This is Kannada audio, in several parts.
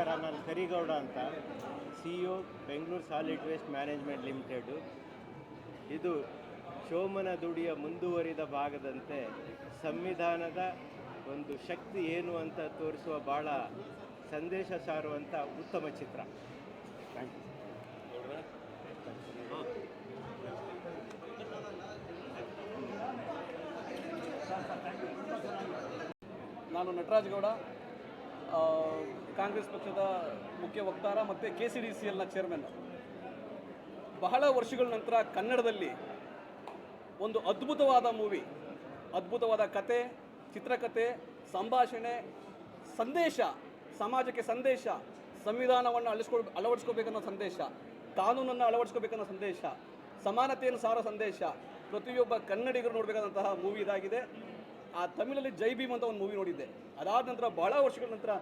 ನಮಸ್ಕಾರ ನಾನು ಕರಿಗೌಡ ಅಂತ C E Bengaluru solid waste management limited. ಇದು ಶೋಮನ ದುಡಿಯ ಮುಂದುವರಿದ ಭಾಗದಂತೆ ಸಂವಿಧಾನದ ಒಂದು ಶಕ್ತಿ ಏನು ಅಂತ ತೋರಿಸುವ ಭಾಳ ಸಂದೇಶ ಸಾರುವಂಥ ಉತ್ತಮ ಚಿತ್ರ. ಥ್ಯಾಂಕ್ ಯು ನಾನು ನಟರಾಜ್ ಗೌಡ ಕಾಂಗ್ರೆಸ್ ಪಕ್ಷದ ಮುಖ್ಯ ವಕ್ತಾರ ಮತ್ತು ಕೆ ಸಿ ಡಿ ಸಿ ಎಲ್ನ ಚೇರ್ಮನ್ ಬಹಳ ವರ್ಷಗಳ ನಂತರ ಕನ್ನಡದಲ್ಲಿ ಒಂದು ಅದ್ಭುತವಾದ ಮೂವಿ ಅದ್ಭುತವಾದ ಕತೆ, ಚಿತ್ರಕತೆ, ಸಂಭಾಷಣೆ, ಸಂದೇಶ, ಸಮಾಜಕ್ಕೆ ಸಂದೇಶ, ಸಂವಿಧಾನವನ್ನು ಅಳಿಸ್ಕೊ ಅಳವಡಿಸ್ಕೋಬೇಕನ್ನೋ ಸಂದೇಶ, ಕಾನೂನನ್ನು ಅಳವಡಿಸ್ಕೋಬೇಕನ್ನೋ ಸಂದೇಶ, ಸಮಾನತೆಯನ್ನು ಸಾರೋ ಸಂದೇಶ, ಪ್ರತಿಯೊಬ್ಬ ಕನ್ನಡಿಗರು ನೋಡಬೇಕಾದಂತಹ ಮೂವಿ ಇದಾಗಿದೆ. ಆ ತಮಿಳಲ್ಲಿ ಜೈ ಭೀಮ್ ಅಂತ ಒಂದು ಮೂವಿ ನೋಡಿದ್ದೆ. ಅದಾದ ನಂತರ ಬಹಳ ವರ್ಷಗಳ ನಂತರ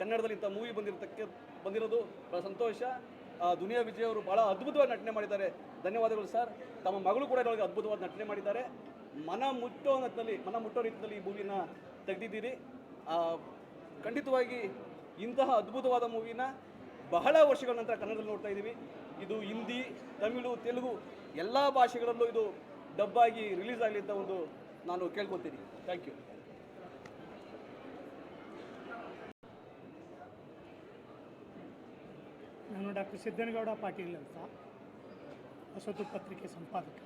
ಕನ್ನಡದಲ್ಲಿ ಇಂಥ ಮೂವಿ ಬಂದಿರತಕ್ಕೆ ಬಂದಿರೋದು ಬಹಳ ಸಂತೋಷ. ದುನಿಯಾ ವಿಜಯ್ ಅವರು ಬಹಳ ಅದ್ಭುತವಾಗಿ ನಟನೆ ಮಾಡಿದ್ದಾರೆ. ಧನ್ಯವಾದಗಳು ಸರ್. ತಮ್ಮ ಮಗಳು ಕೂಡ ಇದರೊಳಗೆ ಅದ್ಭುತವಾದ ನಟನೆ ಮಾಡಿದ್ದಾರೆ. ಮನ ಮುಟ್ಟೋ ನಿಟ್ಟಿನಲ್ಲಿ ಮನ ಮುಟ್ಟೋ ರೀತಿಯಲ್ಲಿ ಈ ಮೂವಿನ ತೆಗೆದಿದ್ದೀರಿ. ಖಂಡಿತವಾಗಿ ಇಂತಹ ಅದ್ಭುತವಾದ ಮೂವಿನ ಬಹಳ ವರ್ಷಗಳ ನಂತರ ಕನ್ನಡದಲ್ಲಿ ನೋಡ್ತಾ ಇದ್ದೀವಿ. ಇದು ಹಿಂದಿ, ತಮಿಳು, ತೆಲುಗು ಎಲ್ಲ ಭಾಷೆಗಳಲ್ಲೂ ಇದು ಡಬ್ಬಾಗಿ ರಿಲೀಸ್ ಆಗಲಿ ಅಂತ ಒಂದು ನಾನು ಕೇಳ್ಕೊತೀನಿ. ಥ್ಯಾಂಕ್ ಯು ನಾನು ಡಾಕ್ಟರ್ ಸಿದ್ದನಗೌಡ ಪಾಟೀಲ್ ಅಂತ. ಹೊಸತು ಪತ್ರಿಕೆ ಸಂಪಾದಕ.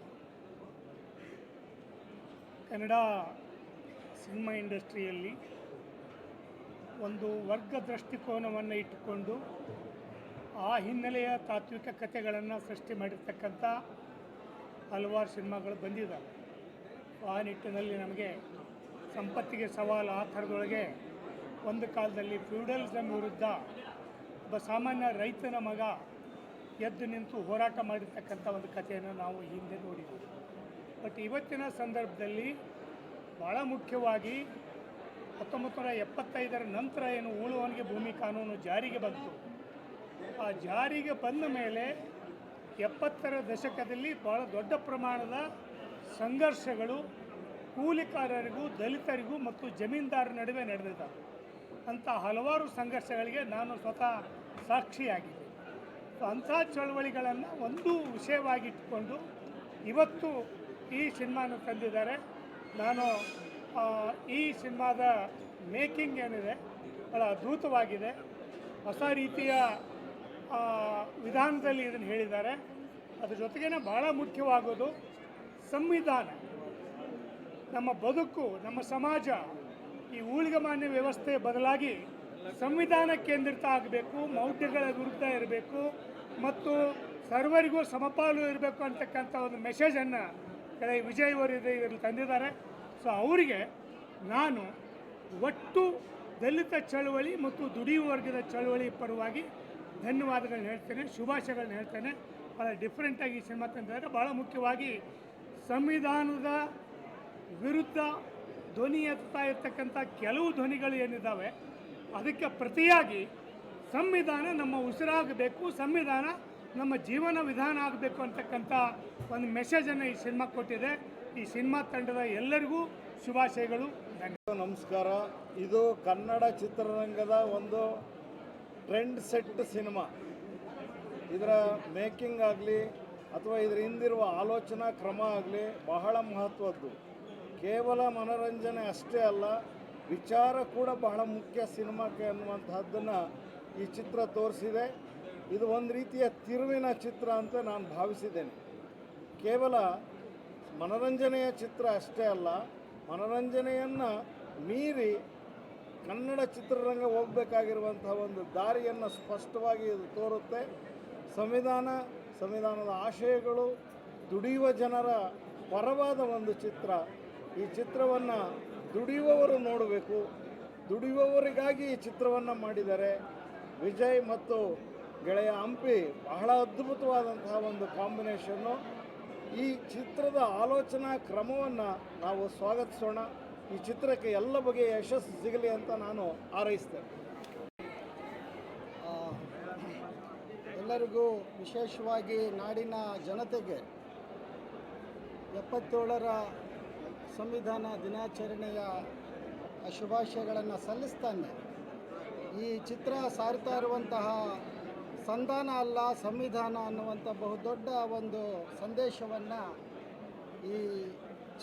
ಕನ್ನಡ ಸಿನಿಮಾ ಇಂಡಸ್ಟ್ರಿಯಲ್ಲಿ ಒಂದು ವರ್ಗ ದೃಷ್ಟಿಕೋನವನ್ನು ಇಟ್ಟುಕೊಂಡು ಆ ಹಿನ್ನೆಲೆಯ ತಾತ್ವಿಕ ಕಥೆಗಳನ್ನು ಸೃಷ್ಟಿ ಮಾಡಿರ್ತಕ್ಕಂಥ ಹಲವಾರು ಸಿನಿಮಾಗಳು ಬಂದಿದ್ದಾವೆ. ಆ ನಿಟ್ಟಿನಲ್ಲಿ ನಮಗೆ ಸಂಪತ್ತಿಗೆ ಸವಾಲು ಆ ಥರದೊಳಗೆ ಒಂದು ಕಾಲದಲ್ಲಿ ಫ್ಯೂಡಲಿಸಮ್ ವಿರುದ್ಧ ಒಬ್ಬ ಸಾಮಾನ್ಯ ರೈತನ ಮಗ ಎದ್ದು ನಿಂತು ಹೋರಾಟ ಮಾಡಿರ್ತಕ್ಕಂಥ ಒಂದು ಕಥೆಯನ್ನು ನಾವು ಹಿಂದೆ ನೋಡಿದ್ದೀವಿ ಬಟ್ ಇವತ್ತಿನ ಸಂದರ್ಭದಲ್ಲಿ ಭಾಳ ಮುಖ್ಯವಾಗಿ ಹತ್ತೊಂಬತ್ತು ನೂರ ಎಪ್ಪತ್ತೈದರ ನಂತರ ಏನು ಉಳುವನಿಗೆ ಭೂಮಿ ಕಾನೂನು ಜಾರಿಗೆ ಬಂತು. ಆ ಜಾರಿಗೆ ಬಂದ ಮೇಲೆ ಎಪ್ಪತ್ತರ ದಶಕದಲ್ಲಿ ಭಾಳ ದೊಡ್ಡ ಪ್ರಮಾಣದ ಸಂಘರ್ಷಗಳು ಕೂಲಿಕಾರರಿಗೂ, ದಲಿತರಿಗೂ ಮತ್ತು ಜಮೀನ್ದಾರ ನಡುವೆ ನಡೆದಿದ್ದಾವೆ. ಅಂಥ ಹಲವಾರು ಸಂಘರ್ಷಗಳಿಗೆ ನಾನು ಸ್ವತಃ ಸಾಕ್ಷಿಯಾಗಿದ್ದೆ. ಅಂಥ ಚಳವಳಿಗಳನ್ನು ಒಂದು ವಿಷಯವಾಗಿಟ್ಟುಕೊಂಡು ಇವತ್ತು ಈ ಸಿನಿಮಾನ ತಂದಿದ್ದಾರೆ. ನಾನು ಈ ಸಿನಿಮಾದ ಮೇಕಿಂಗ್ ಏನಿದೆ ಭಾಳ ಅದ್ಭುತವಾಗಿದೆ. ಹೊಸ ರೀತಿಯ ವಿಧಾನದಲ್ಲಿ ಇದನ್ನು ಹೇಳಿದ್ದಾರೆ. ಅದ್ರ ಜೊತೆಗೇ ಭಾಳ ಮುಖ್ಯವಾಗೋದು ಸಂವಿಧಾನ, ನಮ್ಮ ಬದುಕು, ನಮ್ಮ ಸಮಾಜ ಈ ಊಳಿಗಮಾನ್ಯ ವ್ಯವಸ್ಥೆ ಬದಲಾಗಿ ಸಂವಿಧಾನ ಕೇಂದ್ರಿತ ಆಗಬೇಕು, ಮೌಢ್ಯಗಳ ವಿರುದ್ಧ ಇರಬೇಕು ಮತ್ತು ಸರ್ವರಿಗೂ ಸಮಪಾಲು ಇರಬೇಕು ಅಂತಕ್ಕಂಥ ಒಂದು ಮೆಸೇಜನ್ನು ಕೆಳಗೆ ವಿಜಯ್ ಅವರು ಇದು ಇದರಲ್ಲಿ ತಂದಿದ್ದಾರೆ. ಸೊ ಅವರಿಗೆ ನಾನು ಒಟ್ಟು ದಲಿತ ಚಳವಳಿ ಮತ್ತು ದುಡಿಯುವ ವರ್ಗದ ಚಳುವಳಿ ಪರವಾಗಿ ಧನ್ಯವಾದಗಳನ್ನ ಹೇಳ್ತೇನೆ, ಶುಭಾಶಯಗಳನ್ನ ಹೇಳ್ತೇನೆ. ಭಾಳ ಡಿಫ್ರೆಂಟಾಗಿ ಈ ಸಿನಿಮಾ ತಂದಿದ್ದಾರೆ. ಭಾಳ ಮುಖ್ಯವಾಗಿ ಸಂವಿಧಾನದ ವಿರುದ್ಧ ಧ್ವನಿ ಎತ್ತಾ ಇರ್ತಕ್ಕಂಥ ಕೆಲವು ಧ್ವನಿಗಳು ಏನಿದ್ದಾವೆ, ಅದಕ್ಕೆ ಪ್ರತಿಯಾಗಿ ಸಂವಿಧಾನ ನಮ್ಮ ಉಸಿರಾಗಬೇಕು, ಸಂವಿಧಾನ ನಮ್ಮ ಜೀವನ ವಿಧಾನ ಆಗಬೇಕು ಅಂತಕ್ಕಂಥ ಒಂದು ಮೆಸೇಜನ್ನು ಈ ಸಿನಿಮಾ ಕೊಟ್ಟಿದೆ. ಈ ಸಿನಿಮಾ ತಂಡದ ಎಲ್ಲರಿಗೂ ಶುಭಾಶಯಗಳು. ನಮಸ್ಕಾರ. ಇದು ಕನ್ನಡ ಚಿತ್ರರಂಗದ ಒಂದು ಟ್ರೆಂಡ್ ಸೆಟ್ ಸಿನಿಮಾ. ಇದರ ಮೇಕಿಂಗ್ ಆಗಲಿ ಅಥವಾ ಇದರ ಹಿಂದಿರುವ ಆಲೋಚನಾ ಕ್ರಮ ಆಗಲಿ ಬಹಳ ಮಹತ್ವದ್ದು. ಕೇವಲ ಮನೋರಂಜನೆ ಅಷ್ಟೇ ಅಲ್ಲ, ವಿಚಾರ ಕೂಡ ಬಹಳ ಮುಖ್ಯ ಸಿನಿಮಾಕ್ಕೆ ಅನ್ನುವಂಥದ್ದನ್ನು ಈ ಚಿತ್ರ ತೋರಿಸಿದೆ. ಇದು ಒಂದು ರೀತಿಯ ತಿರುವಿನ ಚಿತ್ರ ಅಂತ ನಾನು ಭಾವಿಸಿದ್ದೇನೆ. ಕೇವಲ ಮನೋರಂಜನೆಯ ಚಿತ್ರ ಅಷ್ಟೇ ಅಲ್ಲ, ಮನೋರಂಜನೆಯನ್ನು ಮೀರಿ ಕನ್ನಡ ಚಿತ್ರರಂಗ ಹೋಗಬೇಕಾಗಿರುವಂತಹ ಒಂದು ದಾರಿಯನ್ನು ಸ್ಪಷ್ಟವಾಗಿ ಇದು ತೋರುತ್ತೆ. ಸಂವಿಧಾನ ಸಂವಿಧಾನದ ಆಶಯಗಳು ದುಡಿಯುವ ಜನರ ಪರವಾದ ಒಂದು ಚಿತ್ರ. ಈ ಚಿತ್ರವನ್ನು ದುಡಿಯುವವರು ನೋಡಬೇಕು. ದುಡಿಯುವವರಿಗಾಗಿ ಈ ಚಿತ್ರವನ್ನು ಮಾಡಿದ್ದಾರೆ ವಿಜಯ್ ಮತ್ತು ಗೆಳೆಯ ಹಂಪಿ ಬಹಳ ಅದ್ಭುತವಾದಂತಹ ಒಂದು ಕಾಂಬಿನೇಷನ್ನು. ಈ ಚಿತ್ರದ ಆಲೋಚನಾ ಕ್ರಮವನ್ನು ನಾವು ಸ್ವಾಗತಿಸೋಣ. ಈ ಚಿತ್ರಕ್ಕೆ ಎಲ್ಲ ಬಗೆಯ ಯಶಸ್ಸು ಸಿಗಲಿ ಅಂತ ನಾನು ಹಾರೈಸ್ತೇನೆ. ಎಲ್ಲರಿಗೂ ವಿಶೇಷವಾಗಿ ನಾಡಿನ ಜನತೆಗೆ ಎಪ್ಪತ್ತೇಳರ ಸಂವಿಧಾನ ದಿನಾಚರಣೆಯ ಶುಭಾಶಯಗಳನ್ನು ಸಲ್ಲಿಸ್ತಾನೆ. ಈ ಚಿತ್ರ ಸಾರ್ತಾ ಇರುವಂತಹ ಸಂಧಾನ ಅಲ್ಲ, ಸಂವಿಧಾನ ಅನ್ನುವಂಥ ಬಹುದೊಡ್ಡ ಒಂದು ಸಂದೇಶವನ್ನು ಈ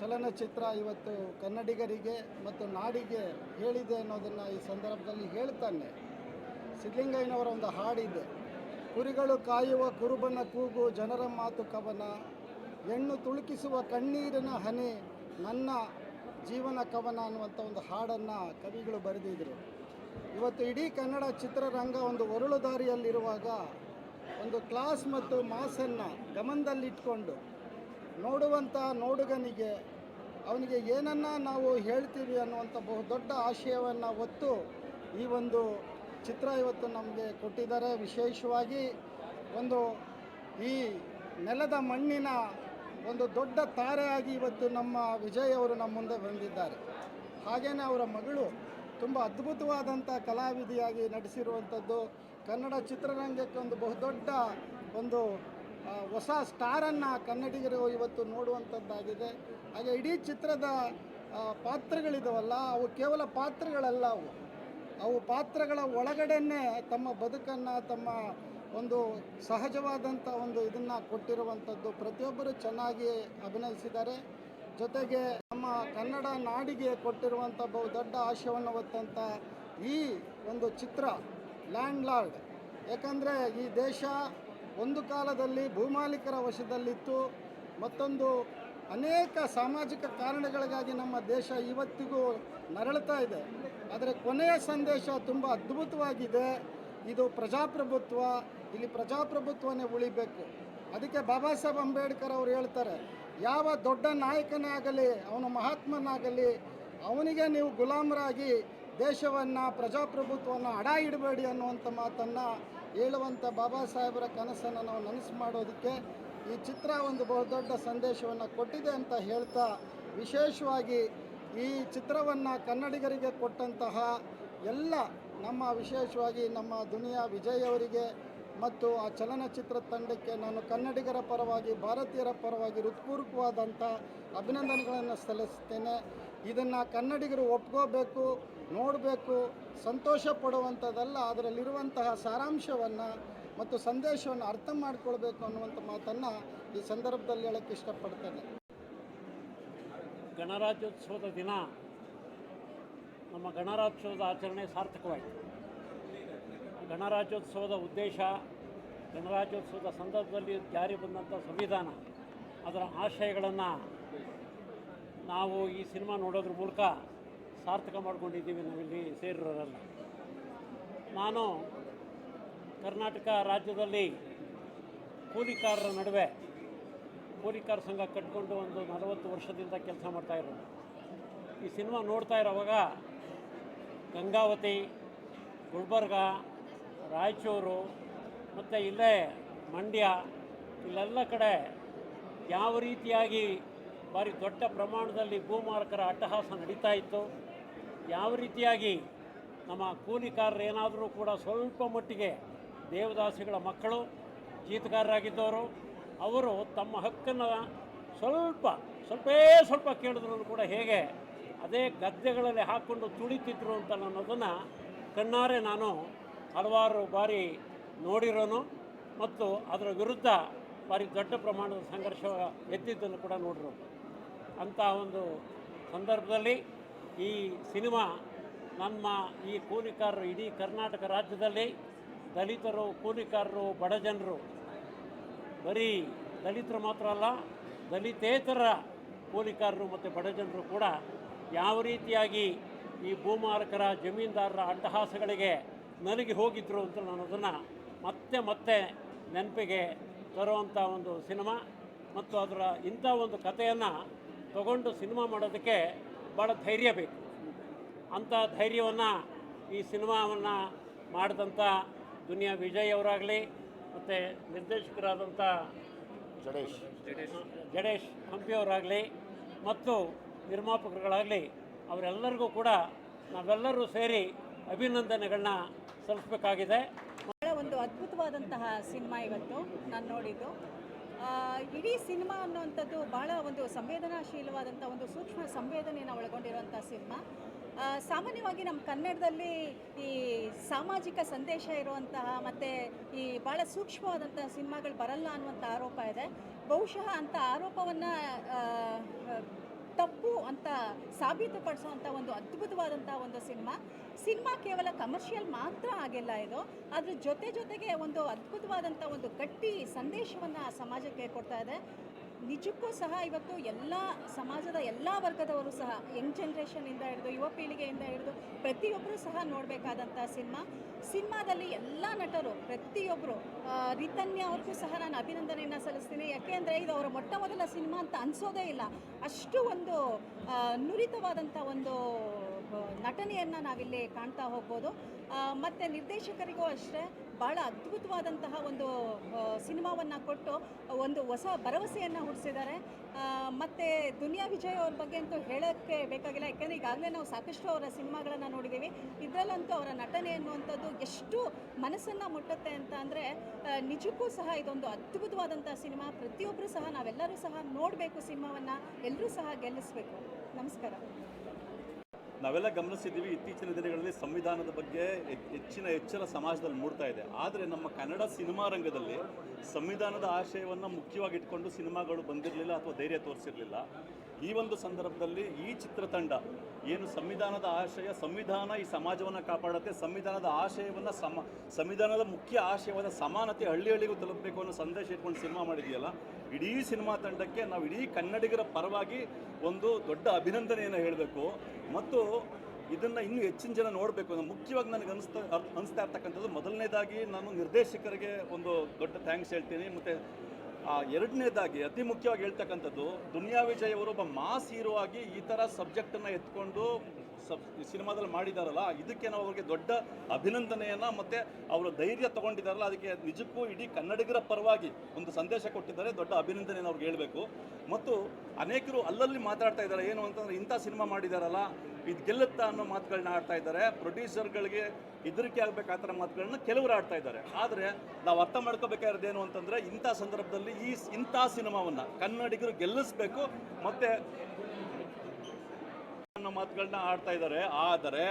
ಚಲನಚಿತ್ರ ಇವತ್ತು ಕನ್ನಡಿಗರಿಗೆ ಮತ್ತು ನಾಡಿಗೆ ಹೇಳಿದೆ ಅನ್ನೋದನ್ನು ಈ ಸಂದರ್ಭದಲ್ಲಿ ಹೇಳ್ತಾನೆ. ಸಿದ್ಧಲಿಂಗಯ್ಯನವರ ಒಂದು ಹಾಡಿದೆ. ಕುರಿಗಳು ಕಾಯುವ ಕುರುಬನ ಕೂಗು ಜನರ ಮಾತು ಕವನ. ಹೆಣ್ಣು ತುಳುಕಿಸುವ ಕಣ್ಣೀರಿನ ಹನಿ ನನ್ನ ಜೀವನ ಕವನ ಅನ್ನುವಂಥ ಒಂದು ಹಾಡನ್ನು ಕವಿಗಳು ಬರೆದಿದ್ದರು ಇವತ್ತು ಇಡೀ ಕನ್ನಡ ಚಿತ್ರರಂಗ ಒಂದು ಒರಳು ದಾರಿಯಲ್ಲಿರುವಾಗ ಒಂದು ಕ್ಲಾಸ್ ಮತ್ತು ಮಾಸನ್ನು ಗಮನದಲ್ಲಿಟ್ಕೊಂಡು ನೋಡುವಂಥ ನೋಡುಗನಿಗೆ ಅವನಿಗೆ ಏನನ್ನ ನಾವು ಹೇಳ್ತೀವಿ ಅನ್ನುವಂಥ ಬಹುದೊಡ್ಡ ಆಶಯವನ್ನು ಹೊತ್ತು ಈ ಒಂದು ಚಿತ್ರ ಇವತ್ತು ನಮಗೆ ಕೊಟ್ಟಿದ್ದಾರೆ. ವಿಶೇಷವಾಗಿ ಒಂದು ಈ ನೆಲದ ಮಣ್ಣಿನ ಒಂದು ದೊಡ್ಡ ತಾರೆಯಾಗಿ ಇವತ್ತು ನಮ್ಮ ವಿಜಯ್ ಅವರು ನಮ್ಮ ಮುಂದೆ ಬಂದಿದ್ದಾರೆ. ಹಾಗೆಯೇ ಅವರ ಮಗಳು ತುಂಬ ಅದ್ಭುತವಾದಂಥ ಕಲಾವಿದಿಯಾಗಿ ನಟಿಸಿರುವಂಥದ್ದು. ಕನ್ನಡ ಚಿತ್ರರಂಗಕ್ಕೆ ಒಂದು ಬಹುದೊಡ್ಡ ಒಂದು ಹೊಸ ಸ್ಟಾರನ್ನು ಕನ್ನಡಿಗರು ಇವತ್ತು ನೋಡುವಂಥದ್ದಾಗಿದೆ. ಹಾಗೆ ಇಡೀ ಚಿತ್ರದ ಪಾತ್ರಗಳಿದಾವಲ್ಲ, ಅವು ಕೇವಲ ಪಾತ್ರಗಳಲ್ಲ ಅವು. ಅವು ಪಾತ್ರಗಳ ಒಳಗಡೆನೆ ತಮ್ಮ ಬದುಕನ್ನು, ತಮ್ಮ ಒಂದು ಸಹಜವಾದಂಥ ಒಂದು ಇದನ್ನು ಕೊಟ್ಟಿರುವಂಥದ್ದು ಪ್ರತಿಯೊಬ್ಬರು ಚೆನ್ನಾಗಿ ಅಭಿನಯಿಸಿದ್ದಾರೆ. ಜೊತೆಗೆ ನಮ್ಮ ಕನ್ನಡ ನಾಡಿಗೆ ಕೊಟ್ಟಿರುವಂಥ ಬಹು ದೊಡ್ಡ ಆಶಯವನ್ನು ಹೊತ್ತಂಥ ಈ ಒಂದು ಚಿತ್ರ ಲ್ಯಾಂಡ್ ಲಾರ್ಡ್ ಯಾಕಂದರೆ ಈ ದೇಶ ಒಂದು ಕಾಲದಲ್ಲಿ ಭೂಮಾಲೀಕರ ವಶದಲ್ಲಿತ್ತು, ಮತ್ತೊಂದು ಅನೇಕ ಸಾಮಾಜಿಕ ಕಾರಣಗಳಿಗಾಗಿ ನಮ್ಮ ದೇಶ ಇವತ್ತಿಗೂ ನರಳುತ್ತಾ ಇದೆ. ಆದರೆ ಕೊನೆಯ ಸಂದೇಶ ತುಂಬ ಅದ್ಭುತವಾಗಿದೆ. ಇದು ಪ್ರಜಾಪ್ರಭುತ್ವ, ಇಲ್ಲಿ ಪ್ರಜಾಪ್ರಭುತ್ವನೇ ಉಳಿಬೇಕು. ಅದಕ್ಕೆ ಬಾಬಾ ಸಾಹೇಬ್ ಅಂಬೇಡ್ಕರ್ ಅವರು ಹೇಳ್ತಾರೆ, ಯಾವ ದೊಡ್ಡ ನಾಯಕನೇ ಆಗಲಿ ಅವನು ಮಹಾತ್ಮನಾಗಲಿ, ಅವನಿಗೆ ನೀವು ಗುಲಾಮರಾಗಿ ದೇಶವನ್ನು, ಪ್ರಜಾಪ್ರಭುತ್ವವನ್ನು ಅಡ ಇಡಬೇಡಿ ಅನ್ನುವಂಥ ಮಾತನ್ನು ಹೇಳುವಂಥ ಬಾಬಾ ಸಾಹೇಬರ ಕನಸನ್ನು ನಾವು ನನಸು ಮಾಡೋದಕ್ಕೆ ಈ ಚಿತ್ರ ಒಂದು ಬಹುದೊಡ್ಡ ಸಂದೇಶವನ್ನು ಕೊಟ್ಟಿದೆ ಅಂತ ಹೇಳ್ತಾ ವಿಶೇಷವಾಗಿ ಈ ಚಿತ್ರವನ್ನು ಕನ್ನಡಿಗರಿಗೆ ಕೊಟ್ಟಂತಹ ಎಲ್ಲ ನಮ್ಮ ವಿಶೇಷವಾಗಿ ನಮ್ಮ ದುನಿಯಾ ವಿಜಯ್ ಅವರಿಗೆ ಮತ್ತು ಆ ಚಲನಚಿತ್ರ ತಂಡಕ್ಕೆ ನಾನು ಕನ್ನಡಿಗರ ಪರವಾಗಿ, ಭಾರತೀಯರ ಪರವಾಗಿ ಹೃತ್ಪೂರ್ವಕವಾದಂಥ ಅಭಿನಂದನೆಗಳನ್ನು ಸಲ್ಲಿಸ್ತೇನೆ. ಇದನ್ನು ಕನ್ನಡಿಗರು ಒಪ್ಕೋಬೇಕು, ನೋಡಬೇಕು, ಸಂತೋಷ ಪಡುವಂಥದ್ದಲ್ಲ ಅದರಲ್ಲಿರುವಂತಹ ಸಾರಾಂಶವನ್ನು ಮತ್ತು ಸಂದೇಶವನ್ನು ಅರ್ಥ ಮಾಡಿಕೊಳ್ಬೇಕು ಅನ್ನುವಂಥ ಮಾತನ್ನು ಈ ಸಂದರ್ಭದಲ್ಲಿ ಹೇಳಕ್ಕೆ ಇಷ್ಟಪಡ್ತೇನೆ. ಗಣರಾಜ್ಯೋತ್ಸವದ ದಿನ ನಮ್ಮ ಗಣರಾಜ್ಯೋತ್ಸವದ ಆಚರಣೆ ಸಾರ್ಥಕವಾಯಿತು. ಗಣರಾಜ್ಯೋತ್ಸವದ ಉದ್ದೇಶ, ಗಣರಾಜ್ಯೋತ್ಸವದ ಸಂದರ್ಭದಲ್ಲಿ ಜಾರಿ ಬಂದಂಥ ಸಂವಿಧಾನ, ಅದರ ಆಶಯಗಳನ್ನು ನಾವು ಈ ಸಿನಿಮಾ ನೋಡೋದ್ರ ಮೂಲಕ ಸಾರ್ಥಕ ಮಾಡ್ಕೊಂಡಿದ್ದೀವಿ ನಾವಿಲ್ಲಿ ಸೇರಿರೋರೆಲ್ಲ ನಾನು ಕರ್ನಾಟಕ ರಾಜ್ಯದಲ್ಲಿ ಕೂಲಿಕಾರರ ನಡುವೆ ಕೂಲಿಕಾರ ಸಂಘ ಕಟ್ಕೊಂಡು ಒಂದು ನಲವತ್ತು ವರ್ಷದಿಂದ ಕೆಲಸ ಮಾಡ್ತಾ ಇರೋದು. ಈ ಸಿನಿಮಾ ನೋಡ್ತಾ ಇರೋವಾಗ ಗಂಗಾವತಿ, ಗುಲ್ಬರ್ಗ, ರಾಯಚೂರು, ಮತ್ತು ಇಲ್ಲೇ ಮಂಡ್ಯ, ಇಲ್ಲೆಲ್ಲ ಕಡೆ ಯಾವ ರೀತಿಯಾಗಿ ಭಾರಿ ದೊಡ್ಡ ಪ್ರಮಾಣದಲ್ಲಿ ಭೂಮಾರಕರ ಅಟ್ಟಹಾಸ ನಡೀತಾ ಇತ್ತು, ಯಾವ ರೀತಿಯಾಗಿ ನಮ್ಮ ಕೂಲಿಕಾರರು ಏನಾದರೂ ಕೂಡ ಸ್ವಲ್ಪ ಮಟ್ಟಿಗೆ ದೇವದಾಸಿಗಳ ಮಕ್ಕಳು ಜೀತಗಾರರಾಗಿದ್ದವರು ಅವರು ತಮ್ಮ ಹಕ್ಕನ್ನು ಸ್ವಲ್ಪ, ಸ್ವಲ್ಪೇ ಸ್ವಲ್ಪ ಕೇಳಿದ್ರು ಕೂಡ ಹೇಗೆ ಅದೇ ಗದ್ದೆಗಳಲ್ಲಿ ಹಾಕ್ಕೊಂಡು ತುಳಿತಿದ್ರು ಅಂತ ಅನ್ನೋದನ್ನು ಕಣ್ಣಾರೆ ನಾನು ಹಲವಾರು ಬಾರಿ ನೋಡಿರೋನು ಮತ್ತು ಅದರ ವಿರುದ್ಧ ಭಾರಿ ದೊಡ್ಡ ಪ್ರಮಾಣದ ಸಂಘರ್ಷ ಎದ್ದಿದ್ದನ್ನು ಕೂಡ ನೋಡಿರೋನು. ಅಂಥ ಒಂದು ಸಂದರ್ಭದಲ್ಲಿ ಈ ಸಿನಿಮಾ ನಮ್ಮ ಈ ಕೂಲಿಕಾರರು ಇಡೀ ಕರ್ನಾಟಕ ರಾಜ್ಯದಲ್ಲಿ ದಲಿತರು, ಕೂಲಿಕಾರರು, ಬಡ ಜನರು. ಬರೀ ದಲಿತರು ಮಾತ್ರ ಅಲ್ಲ, ದಲಿತೇತರ ಕೂಲಿಕಾರರು ಮತ್ತು ಬಡ ಜನರು ಕೂಡ ಯಾವ ರೀತಿಯಾಗಿ ಈ ಭೂಮಾರಕರ ಜಮೀನ್ದಾರರ ಅಟ್ಟಹಾಸಗಳಿಗೆ ನಲಗಿ ಹೋಗಿದ್ರು ಅಂತ ನಾನು ಅದನ್ನು ಮತ್ತೆ ಮತ್ತೆ ನೆನಪಿಗೆ ತರುವಂಥ ಒಂದು ಸಿನಿಮಾ ಮತ್ತು ಅದರ ಇಂಥ ಒಂದು ಕಥೆಯನ್ನು ತಗೊಂಡು ಸಿನಿಮಾ ಮಾಡೋದಕ್ಕೆ ಭಾಳ ಧೈರ್ಯ ಬೇಕು. ಅಂಥ ಧೈರ್ಯವನ್ನು ಈ ಸಿನಿಮಾವನ್ನು ಮಾಡಿದಂಥ ದುನಿಯಾ ವಿಜಯ್ ಅವರಾಗಲಿ ಮತ್ತು ನಿರ್ದೇಶಕರಾದಂಥ ಜಡೇಶ್. ಜಡೇಶ್. ಹಂಪಿಯವರಾಗಲಿ ಮತ್ತು ನಿರ್ಮಾಪಕರುಗಳಾಗಲಿ ಅವರೆಲ್ಲರಿಗೂ ಕೂಡ ನಾವೆಲ್ಲರೂ ಸೇರಿ ಅಭಿನಂದನೆಗಳನ್ನ ಸಲ್ಲಿಸಬೇಕಾಗಿದೆ. ಬಹಳ ಒಂದು ಅದ್ಭುತವಾದಂತಹ ಸಿನಿಮಾ ಇವತ್ತು ನಾನು ನೋಡಿದ್ದು. ಇಡೀ ಸಿನಿಮಾ ಅನ್ನುವಂಥದ್ದು ಬಹಳ ಒಂದು ಸಂವೇದನಾಶೀಲವಾದಂಥ ಒಂದು ಸೂಕ್ಷ್ಮ ಸಂವೇದನೆಯನ್ನು ಒಳಗೊಂಡಿರುವಂಥ ಸಿನಿಮಾ. ಸಾಮಾನ್ಯವಾಗಿ ನಮ್ಮ ಕನ್ನಡದಲ್ಲಿ ಈ ಸಾಮಾಜಿಕ ಸಂದೇಶ ಇರುವಂತಹ ಮತ್ತು ಈ ಭಾಳ ಸೂಕ್ಷ್ಮವಾದಂತಹ ಸಿನಿಮಾಗಳು ಬರಲ್ಲ ಅನ್ನುವಂಥ ಆರೋಪ ಇದೆ. ಬಹುಶಃ ಅಂಥ ಆರೋಪವನ್ನು ತಪ್ಪು ಅಂತ ಸಾಬೀತುಪಡಿಸುವಂಥ ಒಂದು ಅದ್ಭುತವಾದಂಥ ಒಂದು ಸಿನಿಮಾ. ಸಿನಿಮಾ ಕೇವಲ ಕಮರ್ಷಿಯಲ್ ಮಾತ್ರ ಆಗಿಲ್ಲ ಇದು. ಅದ್ರ ಜೊತೆ ಜೊತೆಗೆ ಒಂದು ಅದ್ಭುತವಾದಂಥ ಒಂದು ಗಟ್ಟಿ ಸಂದೇಶವನ್ನು ಸಮಾಜಕ್ಕೆ ಕೊಡ್ತಾ ಇದೆ. ನಿಜಕ್ಕೂ ಸಹ ಇವತ್ತು ಎಲ್ಲ ಸಮಾಜದ ಎಲ್ಲ ವರ್ಗದವರು ಸಹ ಯಂಗ್ ಜನ್ರೇಷನಿಂದ ಹಿಡಿದು, ಯುವ ಪೀಳಿಗೆಯಿಂದ ಹಿಡಿದು ಪ್ರತಿಯೊಬ್ಬರು ಸಹ ನೋಡಬೇಕಾದಂಥ ಸಿನಿಮಾ. ಸಿನಿಮಾದಲ್ಲಿ ಎಲ್ಲ ನಟರು ಪ್ರತಿಯೊಬ್ಬರು ರಿತನ್ಯ ಅವ್ರಿಗೂ ಸಹ ನಾನು ಅಭಿನಂದನೆಯನ್ನು ಸಲ್ಲಿಸ್ತೀನಿ. ಯಾಕೆಂದರೆ ಇದು ಅವರ ಮೊಟ್ಟ ಮೊದಲ ಸಿನಿಮಾ ಅಂತ ಅನಿಸೋದೇ ಇಲ್ಲ. ಅಷ್ಟು ಒಂದು ನುರಿತವಾದಂಥ ಒಂದು ನಟನೆಯನ್ನು ನಾವಿಲ್ಲಿ ಕಾಣ್ತಾ ಹೋಗ್ಬೋದು. ಮತ್ತು ನಿರ್ದೇಶಕರಿಗೂ ಅಷ್ಟೇ. ಭಾಳ ಅದ್ಭುತವಾದಂತಹ ಒಂದು ಸಿನಿಮಾವನ್ನು ಕೊಟ್ಟು ಒಂದು ಹೊಸ ಭರವಸೆಯನ್ನು ಹುಟ್ಟಿಸಿದ್ದಾರೆ. ಮತ್ತು ದುನಿಯಾ ವಿಜಯ್ ಅವ್ರ ಬಗ್ಗೆ ಅಂತೂ ಹೇಳೋಕ್ಕೆ ಬೇಕಾಗಿಲ್ಲ. ಯಾಕೆಂದರೆ ಈಗಾಗಲೇ ನಾವು ಸಾಕಷ್ಟು ಅವರ ಸಿನಿಮಾಗಳನ್ನು ನೋಡಿದ್ದೀವಿ ಇದರಲ್ಲಂತೂ ಅವರ ನಟನೆ ಅನ್ನುವಂಥದ್ದು ಎಷ್ಟು ಮನಸ್ಸನ್ನು ಮುಟ್ಟುತ್ತೆ ಅಂತ ಅಂದರೆ ನಿಜಕ್ಕೂ ಸಹ ಇದೊಂದು ಅದ್ಭುತವಾದಂಥ ಸಿನಿಮಾ. ಪ್ರತಿಯೊಬ್ಬರು ಸಹ ನಾವೆಲ್ಲರೂ ಸಹ ನೋಡಬೇಕು ಸಿನಿಮಾವನ್ನು. ಎಲ್ಲರೂ ಸಹ ಗೆಲ್ಲಿಸಬೇಕು. ನಮಸ್ಕಾರ. ನಾವೆಲ್ಲ ಗಮನಿಸಿದ್ದೀವಿ, ಇತ್ತೀಚಿನ ದಿನಗಳಲ್ಲಿ ಸಂವಿಧಾನದ ಬಗ್ಗೆ ಹೆಚ್- ಹೆಚ್ಚಿನ ಎಚ್ಚರ ಸಮಾಜದಲ್ಲಿ ಮೂಡ್ತಾ ಇದೆ. ಆದರೆ ನಮ್ಮ ಕನ್ನಡ ಸಿನಿಮಾ ರಂಗದಲ್ಲಿ ಸಂವಿಧಾನದ ಆಶಯವನ್ನು ಮುಖ್ಯವಾಗಿ ಇಟ್ಕೊಂಡು ಸಿನಿಮಾಗಳು ಬಂದಿರಲಿಲ್ಲ ಅಥವಾ ಧೈರ್ಯ ತೋರಿಸಿರಲಿಲ್ಲ. ಈ ಒಂದು ಸಂದರ್ಭದಲ್ಲಿ ಈ ಚಿತ್ರತಂಡ ಏನು ಸಂವಿಧಾನದ ಆಶಯ, ಸಂವಿಧಾನ ಈ ಸಮಾಜವನ್ನು ಕಾಪಾಡುತ್ತೆ, ಸಂವಿಧಾನದ ಆಶಯವನ್ನು ಸಮ, ಸಂವಿಧಾನದ ಮುಖ್ಯ ಆಶಯವಾದ ಸಮಾನತೆ ಹಳ್ಳಿ ಹಳ್ಳಿಗೂ ತಲುಪಬೇಕು ಅನ್ನೋ ಸಂದೇಶ ಇಟ್ಕೊಂಡು ಸಿನಿಮಾ ಮಾಡಿದೆಯಲ್ಲ, ಇಡೀ ಸಿನಿಮಾ ತಂಡಕ್ಕೆ ನಾವು ಇಡೀ ಕನ್ನಡಿಗರ ಪರವಾಗಿ ಒಂದು ದೊಡ್ಡ ಅಭಿನಂದನೆಯನ್ನು ಹೇಳಬೇಕು. ಮತ್ತು ಇದನ್ನು ಇನ್ನೂ ಹೆಚ್ಚಿನ ಜನ ನೋಡಬೇಕು ಮುಖ್ಯವಾಗಿ ನನಗೆ ಅನಿಸ್ತಾ ಅನಿಸ್ತಾ ಇರ್ತಕ್ಕಂಥದ್ದು ಮೊದಲನೇದಾಗಿ ನಾನು ನಿರ್ದೇಶಕರಿಗೆ ಒಂದು ದೊಡ್ಡ ಥ್ಯಾಂಕ್ಸ್ ಹೇಳ್ತೀನಿ. ಮತ್ತು ಎರಡನೇದಾಗಿ, ಅತಿ ಮುಖ್ಯವಾಗಿ ಹೇಳ್ತಕ್ಕಂಥದ್ದು, ದುನಿಯಾ ವಿಜಯ್ ಅವರು ಒಬ್ಬ ಮಾಸ್ ಹೀರೋ ಆಗಿ ಈ ಥರ ಸಬ್ಜೆಕ್ಟನ್ನು ಎತ್ಕೊಂಡು ಸಬ್ ಸಿನಿಮಾದಲ್ಲಿ ಮಾಡಿದಾರಲ್ಲ, ಇದಕ್ಕೆ ನಾವು ಅವ್ರಿಗೆ ದೊಡ್ಡ ಅಭಿನಂದನೆಯನ್ನು ಮತ್ತು ಅವರ ಧೈರ್ಯ ತೊಗೊಂಡಿದ್ದಾರಲ್ಲ ಅದಕ್ಕೆ ನಿಜಕ್ಕೂ ಇಡೀ ಕನ್ನಡಿಗರ ಪರವಾಗಿ ಒಂದು ಸಂದೇಶ ಕೊಟ್ಟಿದ್ದಾರೆ, ದೊಡ್ಡ ಅಭಿನಂದನೆಯನ್ನು ಅವ್ರಿಗೆ ಹೇಳಬೇಕು. ಮತ್ತು ಅನೇಕರು ಅಲ್ಲಲ್ಲಿ ಮಾತಾಡ್ತಾ ಇದ್ದಾರೆ, ಏನು ಅಂತಂದರೆ ಇಂಥ ಸಿನಿಮಾ ಮಾಡಿದಾರಲ್ಲ, ಇದು ಗೆಲ್ಲುತ್ತಾ ಅನ್ನೋ ಮಾತುಗಳನ್ನ ಆಡ್ತಾ ಇದ್ದಾರೆ, ಪ್ರೊಡ್ಯೂಸರ್ಗಳಿಗೆ ಹೆದರಿಕೆ ಆಗಬೇಕು ಆ ಥರ ಮಾತುಗಳನ್ನ ಕೆಲವರು ಆಡ್ತಾ ಇದ್ದಾರೆ. ಆದರೆ ನಾವು ಅರ್ಥ ಮಾಡ್ಕೋಬೇಕಾಗಿರೋದೇನು ಅಂತಂದರೆ ಇಂಥ ಸಂದರ್ಭದಲ್ಲಿ ಈ ಇಂಥ ಸಿನಿಮಾವನ್ನು ಕನ್ನಡಿಗರು ಗೆಲ್ಲಿಸಬೇಕು, ಮತ್ತು ಅನ್ನೋ ಮಾತುಗಳನ್ನ ಆಡ್ತಾ ಇದ್ದಾರೆ. ಆದರೆ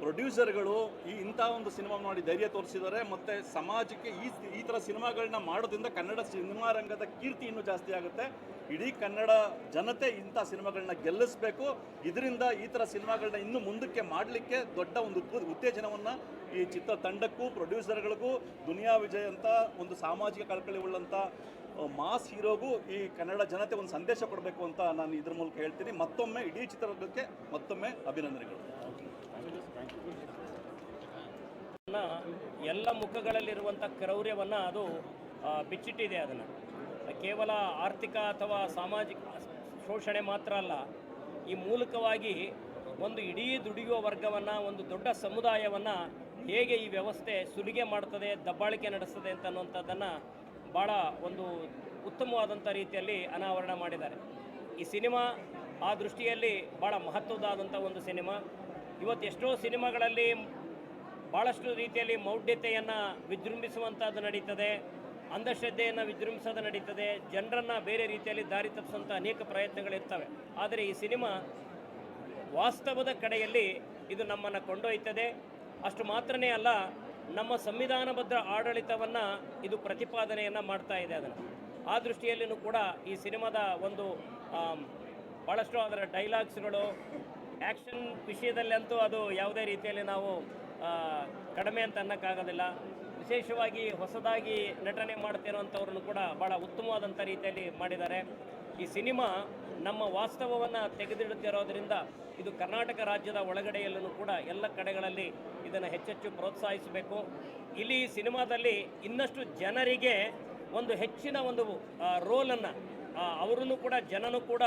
ಪ್ರೊಡ್ಯೂಸರ್ಗಳು ಈ ಇಂಥ ಒಂದು ಸಿನಿಮಾ ಮಾಡಿ ಧೈರ್ಯ ತೋರಿಸಿದ್ದಾರೆ, ಮತ್ತು ಸಮಾಜಕ್ಕೆ ಈ ಈ ಥರ ಸಿನಿಮಾಗಳನ್ನ ಮಾಡೋದ್ರಿಂದ ಕನ್ನಡ ಸಿನಿಮಾ ರಂಗದ ಕೀರ್ತಿ ಇನ್ನೂ ಜಾಸ್ತಿ ಆಗುತ್ತೆ. ಇಡೀ ಕನ್ನಡ ಜನತೆ ಇಂಥ ಸಿನಿಮಾಗಳನ್ನ ಗೆಲ್ಲಿಸಬೇಕು. ಇದರಿಂದ ಈ ಥರ ಸಿನಿಮಾಗಳನ್ನ ಇನ್ನೂ ಮುಂದಕ್ಕೆ ಮಾಡಲಿಕ್ಕೆ ದೊಡ್ಡ ಒಂದು ಉತ್- ಉತ್ತೇಜನವನ್ನು ಈ ಚಿತ್ರ ತಂಡಕ್ಕೂ ಪ್ರೊಡ್ಯೂಸರ್ಗಳಿಗೂ, ದುನಿಯಾ ವಿಜಯ್ ಅಂತ ಒಂದು ಸಾಮಾಜಿಕ ಕಳಕಳಿ ಉಳ್ಳಂಥ ಮಾಸ್ ಹೀರೋಗೂ ಈ ಕನ್ನಡ ಜನತೆ ಒಂದು ಸಂದೇಶ ಕೊಡಬೇಕು ಅಂತ ನಾನು ಇದ್ರ ಮೂಲಕ ಹೇಳ್ತೀನಿ. ಮತ್ತೊಮ್ಮೆ ಇಡೀ ಚಿತ್ರರಂಗಕ್ಕೆ ಮತ್ತೊಮ್ಮೆ ಅಭಿನಂದನೆಗಳು. ನ ಎಲ್ಲ ಮುಖಗಳಲ್ಲಿರುವಂಥ ಕ್ರೌರ್ಯವನ್ನು ಅದು ಬಿಚ್ಚಿಟ್ಟಿದೆ ಅದನ್ನು. ಕೇವಲ ಆರ್ಥಿಕ ಅಥವಾ ಸಾಮಾಜಿಕ ಶೋಷಣೆ ಮಾತ್ರ ಅಲ್ಲ, ಈ ಮೂಲಕವಾಗಿ ಒಂದು ಇಡೀ ದುಡಿಯುವ ವರ್ಗವನ್ನು, ಒಂದು ದೊಡ್ಡ ಸಮುದಾಯವನ್ನು ಹೇಗೆ ಈ ವ್ಯವಸ್ಥೆ ಸುಲಿಗೆ ಮಾಡ್ತದೆ, ದಬ್ಬಾಳಿಕೆ ನಡೆಸ್ತದೆ ಅಂತ ಅನ್ನುವಂಥದ್ದನ್ನು ಭಾಳ ಒಂದು ಉತ್ತಮವಾದಂಥ ರೀತಿಯಲ್ಲಿ ಅನಾವರಣ ಮಾಡಿದ್ದಾರೆ. ಈ ಸಿನಿಮಾ ಆ ದೃಷ್ಟಿಯಲ್ಲಿ ಭಾಳ ಮಹತ್ವದಾದಂಥ ಒಂದು ಸಿನಿಮಾ. ಇವತ್ತು ಎಷ್ಟೋ ಸಿನಿಮಾಗಳಲ್ಲಿ ಭಾಳಷ್ಟು ರೀತಿಯಲ್ಲಿ ಮೌಢ್ಯತೆಯನ್ನು ವಿಜೃಂಭಿಸುವಂಥದ್ದು ನಡೀತದೆ, ಅಂಧಶ್ರದ್ಧೆಯನ್ನು ವಿಜೃಂಭಿಸೋದು ನಡೀತದೆ, ಜನರನ್ನು ಬೇರೆ ರೀತಿಯಲ್ಲಿ ದಾರಿ ತಪ್ಪಿಸುವಂಥ ಅನೇಕ ಪ್ರಯತ್ನಗಳಿರ್ತವೆ. ಆದರೆ ಈ ಸಿನಿಮಾ ವಾಸ್ತವದ ಕಡೆಯಲ್ಲಿ ಇದು ನಮ್ಮನ್ನು ಕೊಂಡೊಯ್ತದೆ. ಅಷ್ಟು ಮಾತ್ರನೇ ಅಲ್ಲ, ನಮ್ಮ ಸಂವಿಧಾನಬದ್ಧ ಆಡಳಿತವನ್ನು ಇದು ಪ್ರತಿಪಾದನೆಯನ್ನು ಮಾಡ್ತಾ ಇದೆ ಅದನ್ನು. ಆ ದೃಷ್ಟಿಯಲ್ಲಿಯೂ ಕೂಡ ಈ ಸಿನಿಮಾದ ಒಂದು ಭಾಳಷ್ಟು ಅದರ ಡೈಲಾಗ್ಸ್ಗಳು ಆ್ಯಕ್ಷನ್ ವಿಷಯದಲ್ಲಂತೂ ಅದು ಯಾವುದೇ ರೀತಿಯಲ್ಲಿ ನಾವು ಕಡಿಮೆ ಅಂತ ಅನ್ನೋಕ್ಕಾಗೋದಿಲ್ಲ. ವಿಶೇಷವಾಗಿ ಹೊಸದಾಗಿ ನಟನೆ ಮಾಡ್ತಿರೋವಂಥವ್ರನ್ನು ಕೂಡ ಭಾಳ ಉತ್ತಮವಾದಂಥ ರೀತಿಯಲ್ಲಿ ಮಾಡಿದ್ದಾರೆ. ಈ ಸಿನಿಮಾ ನಮ್ಮ ವಾಸ್ತವವನ್ನು ತೆಗೆದಿಡುತ್ತಿರೋದ್ರಿಂದ ಇದು ಕರ್ನಾಟಕ ರಾಜ್ಯದ ಒಳಗಡೆಯಲ್ಲೂ ಕೂಡ ಎಲ್ಲ ಕಡೆಗಳಲ್ಲಿ ಇದನ್ನು ಹೆಚ್ಚೆಚ್ಚು ಪ್ರೋತ್ಸಾಹಿಸಬೇಕು. ಇಲ್ಲಿ ಸಿನಿಮಾದಲ್ಲಿ ಇನ್ನಷ್ಟು ಜನರಿಗೆ ಒಂದು ಹೆಚ್ಚಿನ ಒಂದು ರೋಲನ್ನು ಅವರನ್ನು ಕೂಡ, ಜನನು ಕೂಡ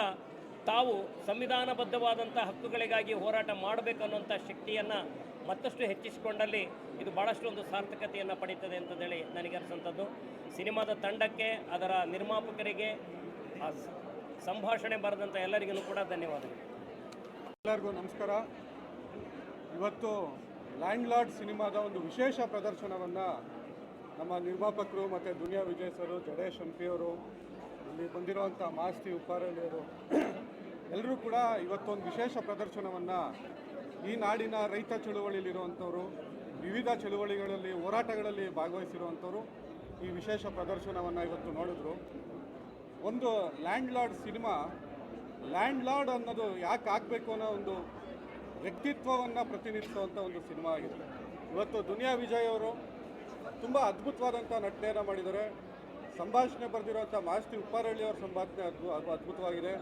ತಾವು ಸಂವಿಧಾನಬದ್ಧವಾದಂಥ ಹಕ್ಕುಗಳಿಗಾಗಿ ಹೋರಾಟ ಮಾಡಬೇಕು ಶಕ್ತಿಯನ್ನು ಮತ್ತಷ್ಟು ಹೆಚ್ಚಿಸಿಕೊಂಡಲ್ಲಿ ಇದು ಭಾಳಷ್ಟು ಒಂದು ಸಾರ್ಥಕತೆಯನ್ನು ಪಡೀತದೆ ಅಂತಂದೇಳಿ ನನಗೆ ಅನಿಸಂಥದ್ದು ಸಿನಿಮಾದ ತಂಡಕ್ಕೆ, ಅದರ ನಿರ್ಮಾಪಕರಿಗೆ ಸಂಭಾಷಣೆ ಬರೆದಂಥ ಎಲ್ಲರಿಗೂ ಕೂಡ ಧನ್ಯವಾದಗಳು. ಎಲ್ಲರಿಗೂ ನಮಸ್ಕಾರ. ಇವತ್ತು ಲ್ಯಾಂಡ್ ಲಾರ್ಡ್ ಸಿನಿಮಾದ ಒಂದು ವಿಶೇಷ ಪ್ರದರ್ಶನವನ್ನು ನಮ್ಮ ನಿರ್ಮಾಪಕರು ಮತ್ತು ದುನಿಯಾ ವಿಜಯ್ ಸರು, ಜಡೇಶ್ ಹಂಪಿಯವರು ಇಲ್ಲಿ ಬಂದಿರುವಂಥ ಮಾಸ್ತಿ ಉಪ್ಪಾರಳ್ಳಿಯವರು ಎಲ್ಲರೂ ಕೂಡ ಇವತ್ತೊಂದು ವಿಶೇಷ ಪ್ರದರ್ಶನವನ್ನು ಈ ನಾಡಿನ ರೈತ ಚಳುವಳಿಯಲ್ಲಿರುವಂಥವರು, ವಿವಿಧ ಚಳುವಳಿಗಳಲ್ಲಿ, ಹೋರಾಟಗಳಲ್ಲಿ ಭಾಗವಹಿಸಿರುವಂಥವರು ಈ ವಿಶೇಷ ಪ್ರದರ್ಶನವನ್ನು ಇವತ್ತು ನೋಡಿದ್ರು. ಒಂದು landlord cinema landlord ಅನ್ನೋದು ಯಾಕೆ ಆಗಬೇಕು ಅನ್ನೋ ಒಂದು ವ್ಯಕ್ತಿತ್ವವನ್ನು ಪ್ರತಿನಿಧಿಸುವಂಥ ಒಂದು ಸಿನಿಮಾ ಆಗಿದೆ ಇವತ್ತು ದುನಿಯಾ ವಿಜಯ್ ಅವರು ತುಂಬ ಅದ್ಭುತವಾದಂಥ ನಟನೆಯನ್ನು ಮಾಡಿದ್ದಾರೆ. ಸಂಭಾಷಣೆ ಬರೆದಿರುವಂಥ ಮಾಸ್ತಿ ಉಪ್ಪಾರಳ್ಳಿ ಅವರ ಸಂಭಾಷಣೆ ಅದ್ಭು ಅದು ಅದ್ಭುತವಾಗಿದೆ.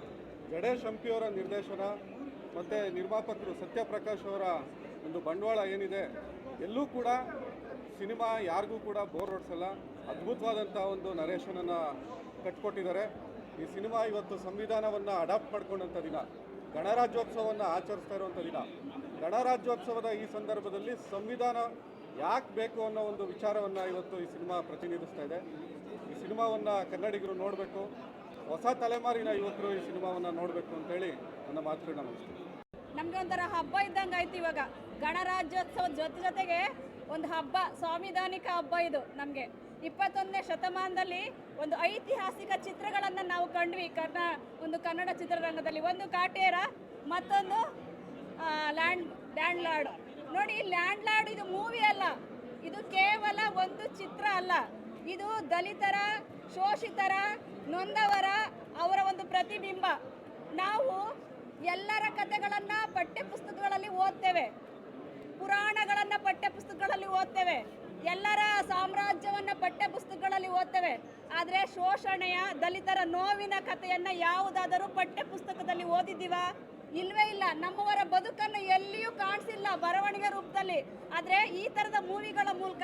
ಗಣೇಶ್ ಹಂಪಿಯವರ ನಿರ್ದೇಶನ ಮತ್ತು ನಿರ್ಮಾಪಕರು ಸತ್ಯಪ್ರಕಾಶ್ ಅವರ ಒಂದು ಬಂಡವಾಳ ಏನಿದೆ, ಎಲ್ಲೂ ಕೂಡ ಸಿನಿಮಾ ಯಾರಿಗೂ ಕೂಡ ಬೋರ್ ಹೊಡ್ಸಲ್ಲ. ಅದ್ಭುತವಾದಂಥ ಒಂದು ನರೇಶನನ್ನು ಕಟ್ಕೊಟ್ಟಿದ್ದಾರೆ. ಈ ಸಿನಿಮಾ ಇವತ್ತು ಸಂವಿಧಾನವನ್ನು ಅಡಾಪ್ಟ್ ಮಾಡ್ಕೊಂಡಂಥ ದಿನ, ಗಣರಾಜ್ಯೋತ್ಸವವನ್ನು ಆಚರಿಸ್ತಾ ಇರುವಂಥ ದಿನ. ಗಣರಾಜ್ಯೋತ್ಸವದ ಈ ಸಂದರ್ಭದಲ್ಲಿ ಸಂವಿಧಾನ ಯಾಕೆ ಬೇಕು ಅನ್ನೋ ಒಂದು ವಿಚಾರವನ್ನು ಇವತ್ತು ಈ ಸಿನಿಮಾ ಪ್ರತಿನಿಧಿಸ್ತಾ ಇದೆ. ಈ ಸಿನಿಮಾವನ್ನು ಕನ್ನಡಿಗರು ನೋಡಬೇಕು. ಹೊಸ ತಲೆಮಾರಿನ ಯುವಕರು ಈ ಸಿನಿಮಾವನ್ನು ನೋಡಬೇಕು ಅಂತೇಳಿ ನನ್ನ ನಮ್ಗೆ ಒಂಥರ ಹಬ್ಬ ಇದ್ದಂಗೆ ಆಯ್ತು ಇವಾಗ. ಗಣರಾಜ್ಯೋತ್ಸವದ ಜೊತೆ ಜೊತೆಗೆ ಒಂದು ಹಬ್ಬ, ಸಾಂವಿಧಾನಿಕ ಹಬ್ಬ ಇದು ನಮಗೆ. ಇಪ್ಪತ್ತೊಂದನೇ ಶತಮಾನದಲ್ಲಿ ಒಂದು ಐತಿಹಾಸಿಕ ಚಿತ್ರಗಳನ್ನು ನಾವು ಕಂಡ್ವಿ. ಕರ್ನಾ, ಒಂದು ಕನ್ನಡ ಚಿತ್ರರಂಗದಲ್ಲಿ. ಒಂದು ಕಾಟೇರ, ಮತ್ತೊಂದು ಲ್ಯಾಂಡ್ ಲ್ಯಾಂಡ್ ಲಾರ್ಡ್ ನೋಡಿ ಲ್ಯಾಂಡ್ ಲಾರ್ಡ್ ಇದು ಮೂವಿ ಅಲ್ಲ. ಇದು ಕೇವಲ ಒಂದು ಚಿತ್ರ ಅಲ್ಲ. ಇದು ದಲಿತರ, ಶೋಷಿತರ, ನೊಂದವರ ಅವರ ಒಂದು ಪ್ರತಿಬಿಂಬ. ನಾವು ಎಲ್ಲರ ಕಥೆಗಳನ್ನ ಪಠ್ಯ ಪುಸ್ತಕಗಳಲ್ಲಿ ಓದ್ತೇವೆ. ಪುರಾಣಗಳನ್ನ ಪಠ್ಯ ಪುಸ್ತಕಗಳಲ್ಲಿ ಓದ್ತೇವೆ. ಎಲ್ಲರ ಸಾಮ್ರಾಜ್ಯವನ್ನ ಪಠ್ಯ ಪುಸ್ತಕಗಳಲ್ಲಿ ಓದ್ತೇವೆ. ಆದರೆ ಶೋಷಣೆಯ, ದಲಿತರ ನೋವಿನ ಕಥೆಯನ್ನ ಯಾವುದಾದರೂ ಪಠ್ಯ ಪುಸ್ತಕದಲ್ಲಿ ಓದಿದ್ದೀವಾ? ಇಲ್ವೇ ಇಲ್ಲ. ನಮ್ಮವರ ಬದುಕನ್ನು ಎಲ್ಲಿಯೂ ಕಾಣಿಸಿಲ್ಲ ಬರವಣಿಗೆ ರೂಪದಲ್ಲಿ. ಆದರೆ ಈ ಥರದ ಮೂವಿಗಳ ಮೂಲಕ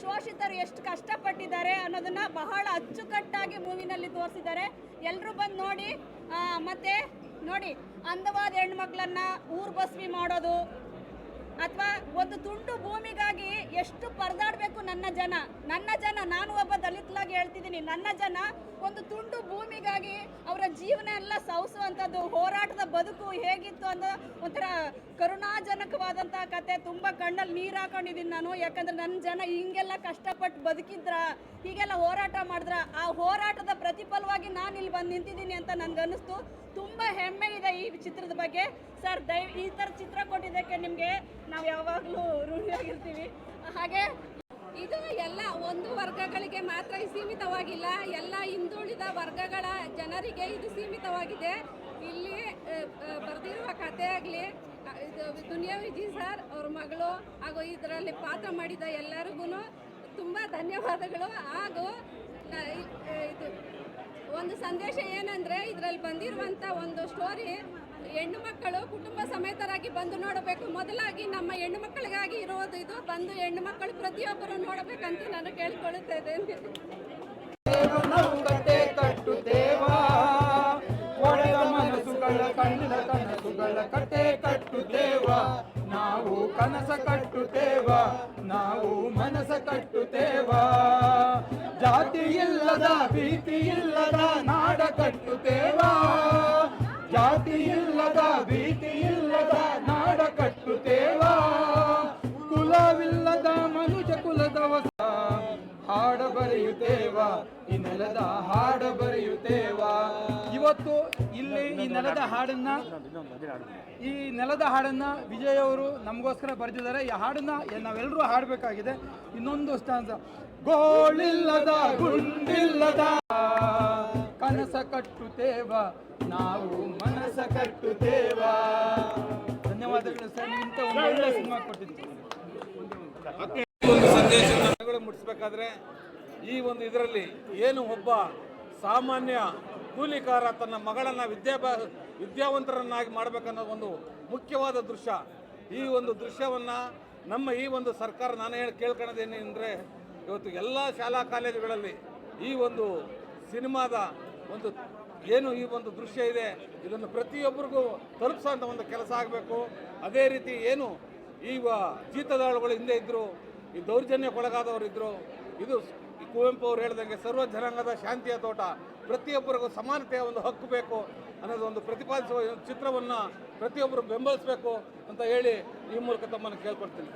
ಶೋಷಿತರು ಎಷ್ಟು ಕಷ್ಟಪಟ್ಟಿದ್ದಾರೆ ಅನ್ನೋದನ್ನ ಬಹಳ ಅಚ್ಚುಕಟ್ಟಾಗಿ ಮೂವಿನಲ್ಲಿ ತೋರಿಸಿದ್ದಾರೆ. ಎಲ್ಲರೂ ಬಂದು ನೋಡಿ ಮತ್ತೆ ನೋಡಿ. ಅಂದವಾದ ಹೆಣ್ಮಕ್ಳನ್ನ ಊರ್ ಬಸ್ವಿ ಮಾಡೋದು ಅಥವಾ ಒಂದು ತುಂಡು ಭೂಮಿಗಾಗಿ ಎಷ್ಟು ಪರದಾಡಬೇಕು ನನ್ನ ಜನ ನನ್ನ ಜನ, ನಾನು ಒಬ್ಬ ದಲಿತಲಾಗಿ ಹೇಳ್ತಿದ್ದೀನಿ, ನನ್ನ ಜನ ಒಂದು ತುಂಡು ಭೂಮಿಗಾಗಿ ಅವರ ಜೀವನ ಎಲ್ಲ ಸವಿಸುವಂಥದ್ದು ಹೋರಾಟದ ಬದುಕು ಹೇಗಿತ್ತು ಅನ್ನೋ ಒಂಥರ ಕರುಣಾಜನಕವಾದಂಥ ಕತೆ. ತುಂಬ ಕಣ್ಣಲ್ಲಿ ನೀರು ಹಾಕೊಂಡಿದ್ದೀನಿ ನಾನು. ಯಾಕಂದ್ರೆ ನನ್ನ ಜನ ಹಿಂಗೆಲ್ಲ ಕಷ್ಟಪಟ್ಟು ಬದುಕಿದ್ರ, ಹೀಗೆಲ್ಲ ಹೋರಾಟ ಮಾಡಿದ್ರ, ಆ ಹೋರಾಟದ ಪ್ರತಿಫಲವಾಗಿ ನಾನು ಇಲ್ಲಿ ಬಂದು ನಿಂತಿದ್ದೀನಿ ಅಂತ ನನಗೆ ಅನ್ನಿಸ್ತು ತುಂಬ ಹೆಮ್ಮೆ ಇದೆ ಈ ಚಿತ್ರದ ಬಗ್ಗೆ. ಸರ್ ದಯ ಈ ಥರ ಚಿತ್ರ ಕೊಟ್ಟಿದ್ದಕ್ಕೆ ನಿಮಗೆ ನಾವು ಯಾವಾಗಲೂ ಋಣಿಯಾಗಿರ್ತೀವಿ. ಹಾಗೆ ಇದು ಎಲ್ಲ ಒಂದು ವರ್ಗಗಳಿಗೆ ಮಾತ್ರ ಸೀಮಿತವಾಗಿಲ್ಲ. ಎಲ್ಲ ಹಿಂದುಳಿದ ವರ್ಗಗಳ ಜನರಿಗೆ ಇದು ಸೀಮಿತವಾಗಿದೆ. ಇಲ್ಲಿ ಬರೆದಿರುವ ಕಥೆ ಆಗಲಿ ಇದು ದುನಿಯಾ ವಿಜಿ ಸರ್, ಅವ್ರ ಮಗಳು ಹಾಗೂ ಇದರಲ್ಲಿ ಪಾತ್ರ ಮಾಡಿದ ಎಲ್ಲರಿಗೂ ತುಂಬ ಧನ್ಯವಾದಗಳು. ಹಾಗೂ ಇದು ಒಂದು ಸಂದೇಶ ಏನಂದರೆ, ಇದರಲ್ಲಿ ಬಂದಿರುವಂಥ ಒಂದು ಸ್ಟೋರಿ ಹೆಣ್ಣು ಮಕ್ಕಳು ಕುಟುಂಬ ಸಮೇತರಾಗಿ ಬಂದು ನೋಡಬೇಕು. ಮೊದಲಾಗಿ ನಮ್ಮ ಹೆಣ್ಣು ಮಕ್ಕಳಿಗಾಗಿ ಇರೋದು ಇದು. ಬಂದು ಹೆಣ್ಣು ಮಕ್ಕಳು ಪ್ರತಿಯೊಬ್ಬರು ನೋಡಬೇಕಂತ ನಾನು ಕೇಳಿಕೊಳ್ಳುತ್ತೇನೆ. ನಾವು ಕನಸ ಕಟ್ಟುತ್ತೇವಾ? ನಾವು ಮನಸ ಕಟ್ಟುತ್ತೇವಾ? ಜಾತಿ ಇಲ್ಲದ, ಭೀತಿ ಇಲ್ಲದ ನಾಡ ಕಟ್ಟುತ್ತೇವಾ? ಬರೆಯುತ್ತೇವಾ? ಈ ನೆಲದ ಹಾಡ ಬರೆಯುತ್ತೇವಾ? ಇವತ್ತು ಇಲ್ಲಿ ಈ ನೆಲದ ಹಾಡನ್ನ ಈ ನೆಲದ ಹಾಡನ್ನ ವಿಜಯ್ ಅವರು ನಮಗೋಸ್ಕರ ಬರೆದಿದ್ದಾರೆ. ಈ ಹಾಡನ್ನ ನಾವೆಲ್ಲರೂ ಹಾಡಬೇಕಾಗಿದೆ. ಇನ್ನೊಂದು ಸ್ಟಾನ್ಸ. ಗೋಳಿಲ್ಲದ ಗುಂಡಿಲ್ಲದ ಕನಸ ಕಟ್ಟುತ್ತೇವ? ನಾವು ಮನಸ ಕಟ್ಟುತ್ತೇವ? ಧನ್ಯವಾದಗಳು ಸರ್. ಒಂದು ಒಳ್ಳೆ ಸಿನಿಮಾ ಕೊಟ್ಟಿದ್ದೀನಿ. ಮುಟ್ಟಿಸ್ಬೇಕಾದ್ರೆ ಈ ಒಂದು ಇದರಲ್ಲಿ ಏನು ಒಬ್ಬ ಸಾಮಾನ್ಯ ಕೂಲಿಕಾರ ತನ್ನ ಮಗಳನ್ನು ವಿದ್ಯಾಭ್ಯಾಸ ವಿದ್ಯಾವಂತರನ್ನಾಗಿ ಮಾಡಬೇಕನ್ನೋ ಒಂದು ಮುಖ್ಯವಾದ ದೃಶ್ಯ. ಈ ಒಂದು ದೃಶ್ಯವನ್ನು ನಮ್ಮ ಈ ಒಂದು ಸರ್ಕಾರ ನಾನು ಹೇಳಿ ಕೇಳ್ಕೊಳ್ಳೋದೇನೆಂದರೆ ಇವತ್ತು ಎಲ್ಲ ಶಾಲಾ ಕಾಲೇಜುಗಳಲ್ಲಿ ಈ ಒಂದು ಸಿನಿಮಾದ ಒಂದು ಏನು ಈ ಒಂದು ದೃಶ್ಯ ಇದೆ, ಇದನ್ನು ಪ್ರತಿಯೊಬ್ಬರಿಗೂ ತಲುಪಿಸೋಂಥ ಒಂದು ಕೆಲಸ ಆಗಬೇಕು. ಅದೇ ರೀತಿ ಏನು ಈ ಜೀತದಾಳುಗಳು ಹಿಂದೆ ಇದ್ದರು ಈ ದೌರ್ಜನ್ಯಕ್ಕೊಳಗಾದವರು ಇದ್ದರು ಇದು ಕುವೆಂಪು ಅವರು ಹೇಳಿದಂಗೆ ಸರ್ವ ಜನಾಂಗದ ಶಾಂತಿಯ ತೋಟ. ಪ್ರತಿಯೊಬ್ಬರಿಗೂ ಸಮಾನತೆಯ ಒಂದು ಹಕ್ಕು ಬೇಕು ಅನ್ನೋದು ಒಂದು ಪ್ರತಿಪಾದಿಸುವ ಚಿತ್ರವನ್ನು ಪ್ರತಿಯೊಬ್ಬರು ಬೆಂಬಲಿಸಬೇಕು ಅಂತ ಹೇಳಿ ಈ ಮೂಲಕ ತಮ್ಮನ್ನು ಕೇಳ್ಕೊಡ್ತೀನಿ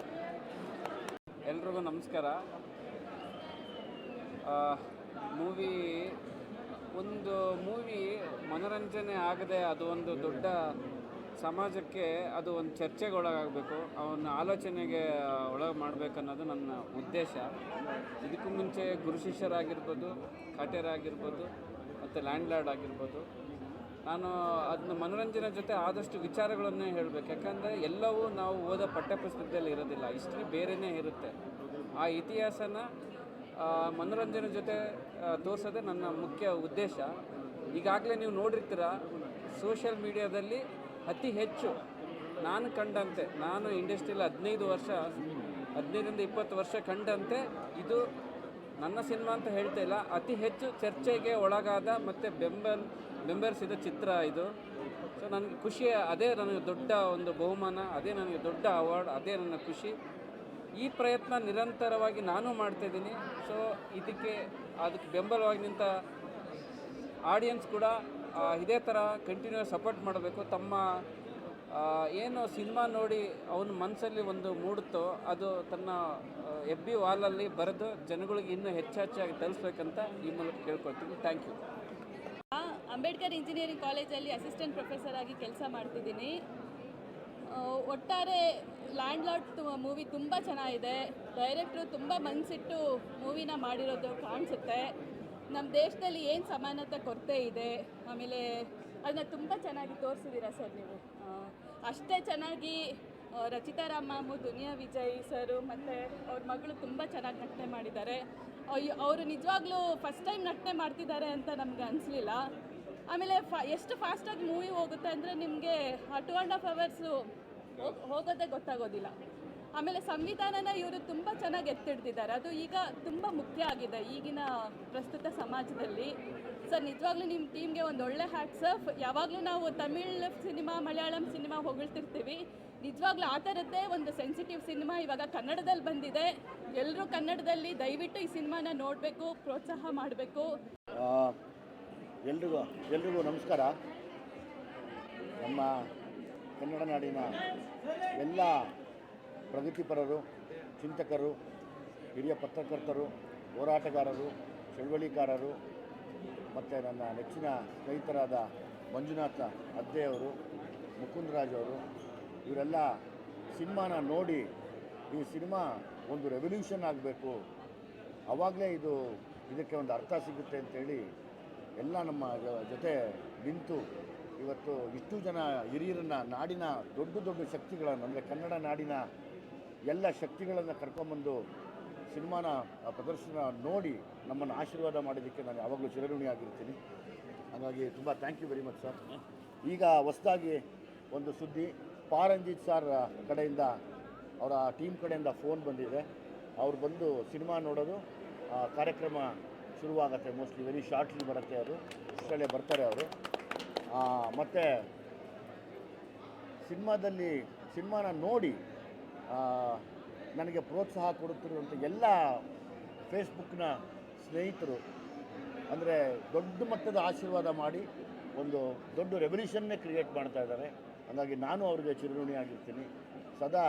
ಎಲ್ರಿಗೂ ನಮಸ್ಕಾರ. ಮೂವಿ ಒಂದು ಮೂವಿ ಮನೋರಂಜನೆ ಆಗದೆ ಅದು ಒಂದು ದೊಡ್ಡ ಸಮಾಜಕ್ಕೆ ಅದು ಒಂದು ಚರ್ಚೆಗೆ ಒಳಗಾಗಬೇಕು ಅವನ ಆಲೋಚನೆಗೆ ಒಳಗೆ ಮಾಡಬೇಕನ್ನೋದು ನನ್ನ ಉದ್ದೇಶ. ಇದಕ್ಕೂ ಮುಂಚೆ ಗುರು ಶಿಷ್ಯರಾಗಿರ್ಬೋದು ಕಾಟ್ಯರಾಗಿರ್ಬೋದು ಮತ್ತು ಲ್ಯಾಂಡ್ ಲಾರ್ಡ್ ಆಗಿರ್ಬೋದು. ನಾನು ಅದನ್ನ ಮನೋರಂಜನೆ ಜೊತೆ ಆದಷ್ಟು ವಿಚಾರಗಳನ್ನೇ ಹೇಳಬೇಕು. ಯಾಕಂದರೆ ಎಲ್ಲವೂ ನಾವು ಓದೋ ಪಠ್ಯಪುಸ್ತಕದಲ್ಲಿ ಇರೋದಿಲ್ಲ. ಹಿಸ್ಟ್ರಿ ಬೇರೆಯೇ ಇರುತ್ತೆ. ಆ ಇತಿಹಾಸನ ಮನೋರಂಜನೆ ಜೊತೆ ತೋರಿಸೋದೇ ನನ್ನ ಮುಖ್ಯ ಉದ್ದೇಶ. ಈಗಾಗಲೇ ನೀವು ನೋಡಿರ್ತೀರ, ಸೋಷಿಯಲ್ ಮೀಡಿಯಾದಲ್ಲಿ ಅತಿ ಹೆಚ್ಚು ನಾನು ಕಂಡಂತೆ, ನಾನು ಇಂಡಸ್ಟ್ರಿಯಲ್ಲಿ ಹದಿನೈದು ವರ್ಷ, ಹದಿನೈದರಿಂದ ಇಪ್ಪತ್ತು ವರ್ಷ ಕಂಡಂತೆ, ಇದು ನನ್ನ ಸಿನಿಮಾ ಅಂತ ಹೇಳ್ತಾ ಇಲ್ಲ. ಅತಿ ಹೆಚ್ಚು ಚರ್ಚೆಗೆ ಒಳಗಾದ ಮತ್ತು ಬೆಂಬಲ, ಬೆಂಬಲಿಸಿದ ಚಿತ್ರ ಇದು. ಸೊ ನನಗೆ ಖುಷಿ, ಅದೇ ನನಗೆ ದೊಡ್ಡ ಒಂದು ಬಹುಮಾನ, ಅದೇ ನನಗೆ ದೊಡ್ಡ ಅವಾರ್ಡ್ ಅದೇ ನನ್ನ ಖುಷಿ. ಈ ಪ್ರಯತ್ನ ನಿರಂತರವಾಗಿ ನಾನು ಮಾಡ್ತಾಯಿದ್ದೀನಿ ಸೊ ಇದಕ್ಕೆ, ಅದಕ್ಕೆ ಬೆಂಬಲವಾಗಿ ನಿಂತ ಆಡಿಯನ್ಸ್ ಕೂಡ ಇದೇ ಥರ ಕಂಟಿನ್ಯೂಸ್ ಸಪೋರ್ಟ್ ಮಾಡಬೇಕು. ತಮ್ಮ ಏನು ಸಿನಿಮಾ ನೋಡಿ ಅವನ ಮನಸ್ಸಲ್ಲಿ ಒಂದು ಮೂಡುತ್ತೋ ಅದು ತನ್ನ ಎಫ್ ಬಿ ವಾಲಲ್ಲಿ ಬರೆದು ಜನಗಳಿಗೆ ಇನ್ನೂ ಹೆಚ್ಚು ಹೆಚ್ಚಾಗಿ ತಲುಪಿಸ್ಬೇಕಂತ ಈ ಮೂಲಕ ಕೇಳ್ಕೊಳ್ತೀನಿ. ಥ್ಯಾಂಕ್ ಯು ಅಂಬೇಡ್ಕರ್ ಇಂಜಿನಿಯರಿಂಗ್ ಕಾಲೇಜಲ್ಲಿ ಅಸಿಸ್ಟೆಂಟ್ ಪ್ರೊಫೆಸರ್ ಆಗಿ ಕೆಲಸ ಮಾಡ್ತಿದ್ದೀನಿ. ಒಟ್ಟಾರೆ ಲ್ಯಾಂಡ್ ಲಾಟ್ ಮೂವಿ ತುಂಬ ಚೆನ್ನಾಗಿದೆ. ಡೈರೆಕ್ಟ್ರು ತುಂಬ ಮನಸ್ಸಿಟ್ಟು ಮೂವಿನ ಮಾಡಿರೋದು ಕಾಣಿಸುತ್ತೆ. ನಮ್ಮ ದೇಶದಲ್ಲಿ ಏನು ಸಮಾನತೆ ಕೊರತೆ ಇದೆ, ಆಮೇಲೆ ಅದನ್ನ ತುಂಬ ಚೆನ್ನಾಗಿ ತೋರಿಸಿದ್ದೀರಾ ಸರ್ ನೀವು? ಅಷ್ಟೇ ಚೆನ್ನಾಗಿ ರಚಿತಾ ರಾಮ್ ಮಾಮು ದುನಿಯಾ ವಿಜಯ್ ಸರು ಮತ್ತು ಅವ್ರ ಮಗಳು ತುಂಬ ಚೆನ್ನಾಗಿ ನಟನೆ ಮಾಡಿದ್ದಾರೆ. ಅವರು ನಿಜವಾಗ್ಲೂ ಫಸ್ಟ್ ಟೈಮ್ ನಟನೆ ಮಾಡ್ತಿದ್ದಾರೆ ಅಂತ ನಮ್ಗೆ ಅನಿಸ್ಲಿಲ್ಲ. ಆಮೇಲೆ ಫ, ಎಷ್ಟು ಫಾಸ್ಟಾಗಿ ಮೂವಿ ಹೋಗುತ್ತೆ ಅಂದರೆ ನಿಮಗೆ ಟೂ ಆ್ಯಂಡ್ ಹಾಫ್ ಅವರ್ಸು ಹೋಗೋದೇ ಗೊತ್ತಾಗೋದಿಲ್ಲ. ಆಮೇಲೆ ಸಂವಿಧಾನನ ಇವರು ತುಂಬ ಚೆನ್ನಾಗಿ ಎತ್ತಿಡ್ತಿದ್ದಾರೆ ಅದು ಈಗ ತುಂಬ ಮುಖ್ಯ ಆಗಿದೆ ಈಗಿನ ಪ್ರಸ್ತುತ ಸಮಾಜದಲ್ಲಿ. ಸರ್, ನಿಜವಾಗ್ಲೂ ನಿಮ್ಮ ಟೀಮ್ಗೆ ಒಂದು ಒಳ್ಳೆ ಹ್ಯಾಟ್ಸಫ್ ಯಾವಾಗಲೂ ನಾವು ತಮಿಳ್ ಸಿನಿಮಾ, ಮಲಯಾಳಂ ಸಿನಿಮಾ ಹೊಗಳ್ತಿರ್ತೀವಿ. ನಿಜವಾಗ್ಲೂ ಆ ಥರದ್ದೇ ಒಂದು ಸೆನ್ಸಿಟಿವ್ ಸಿನಿಮಾ ಇವಾಗ ಕನ್ನಡದಲ್ಲಿ ಬಂದಿದೆ. ಎಲ್ಲರೂ ಕನ್ನಡದಲ್ಲಿ ದಯವಿಟ್ಟು ಈ ಸಿನಿಮಾನ ನೋಡಬೇಕು, ಪ್ರೋತ್ಸಾಹ ಮಾಡಬೇಕು. ಎಲ್ರಿಗೂ ಎಲ್ರಿಗೂ ನಮಸ್ಕಾರ. ನಮ್ಮ ಕನ್ನಡ ನಾಡಿನ ಎಲ್ಲ ಪ್ರಗತಿಪರರು, ಚಿಂತಕರು, ಹಿರಿಯ ಪತ್ರಕರ್ತರು, ಹೋರಾಟಗಾರರು, ಚಳವಳಿಕಾರರು, ಮತ್ತು ನನ್ನ ನೆಚ್ಚಿನ ಸ್ನೇಹಿತರಾದ ಮಂಜುನಾಥ ಅದ್ದೆಯವರು ಮುಕುಂದರಾಜ್ ಅವರು, ಇವರೆಲ್ಲ ಸಿನಿಮಾನ ನೋಡಿ ಈ ಸಿನಿಮಾ ಒಂದು ರೆವಲ್ಯೂಷನ್ ಆಗಬೇಕು. ಆವಾಗಲೇ ಇದು ಇದಕ್ಕೆ ಒಂದು ಅರ್ಥ ಸಿಗುತ್ತೆ ಅಂತೇಳಿ ಎಲ್ಲ ನಮ್ಮ ಜೊತೆ ನಿಂತು ಇವತ್ತು ಇಷ್ಟು ಜನ ಹಿರಿಯರನ್ನು, ನಾಡಿನ ದೊಡ್ಡ ದೊಡ್ಡ ಶಕ್ತಿಗಳನ್ನು, ಅಂದರೆ ಕನ್ನಡ ನಾಡಿನ ಎಲ್ಲ ಶಕ್ತಿಗಳನ್ನು ಕರ್ಕೊಂಬಂದು ಸಿನಿಮಾನ ಪ್ರದರ್ಶನ ನೋಡಿ ನಮ್ಮನ್ನು ಆಶೀರ್ವಾದ ಮಾಡಿದ್ದಕ್ಕೆ ನಾನು ಯಾವಾಗಲೂ ಚಿರಋಣಿಯಾಗಿರ್ತೀನಿ ಹಾಗಾಗಿ ತುಂಬ thank you very much sir ಈಗ ಹೊಸದಾಗಿ ಒಂದು ಸುದ್ದಿ. ಪಾರಂಜಿತ್ ಸರ್ ಕಡೆಯಿಂದ ಅವರ ಟೀಮ್ ಕಡೆಯಿಂದ ಫೋನ್ ಬಂದಿದೆ. ಅವ್ರು ಬಂದು ಸಿನಿಮಾ ನೋಡೋದು ಆ, ಕಾರ್ಯಕ್ರಮ ಶುರುವಾಗತ್ತೆ ಮೋಸ್ಟ್ಲಿ ವೆರಿ ಶಾರ್ಟ್ಲಿ ಬರುತ್ತೆ ಅವರು ಅಷ್ಟರಲ್ಲೇ ಬರ್ತಾರೆ ಅವರು. ಮತ್ತು ಸಿನಿಮಾದಲ್ಲಿ ಸಿನಿಮಾನ ನೋಡಿ ನನಗೆ ಪ್ರೋತ್ಸಾಹ ಕೊಡುತ್ತಿರುವಂಥ ಎಲ್ಲ ಫೇಸ್ಬುಕ್ನ ಸ್ನೇಹಿತರು, ಅಂದರೆ ದೊಡ್ಡ ಮಟ್ಟದ ಆಶೀರ್ವಾದ ಮಾಡಿ ಒಂದು ದೊಡ್ಡ ರೆವಲ್ಯೂಷನ್ನೇ ಕ್ರಿಯೇಟ್ ಮಾಡ್ತಾ ಇದ್ದಾರೆ. ಹಾಗಾಗಿ ನಾನು ಅವ್ರಿಗೆ ಚಿರಋಣಿಯಾಗಿರ್ತೀನಿ. ಸದಾ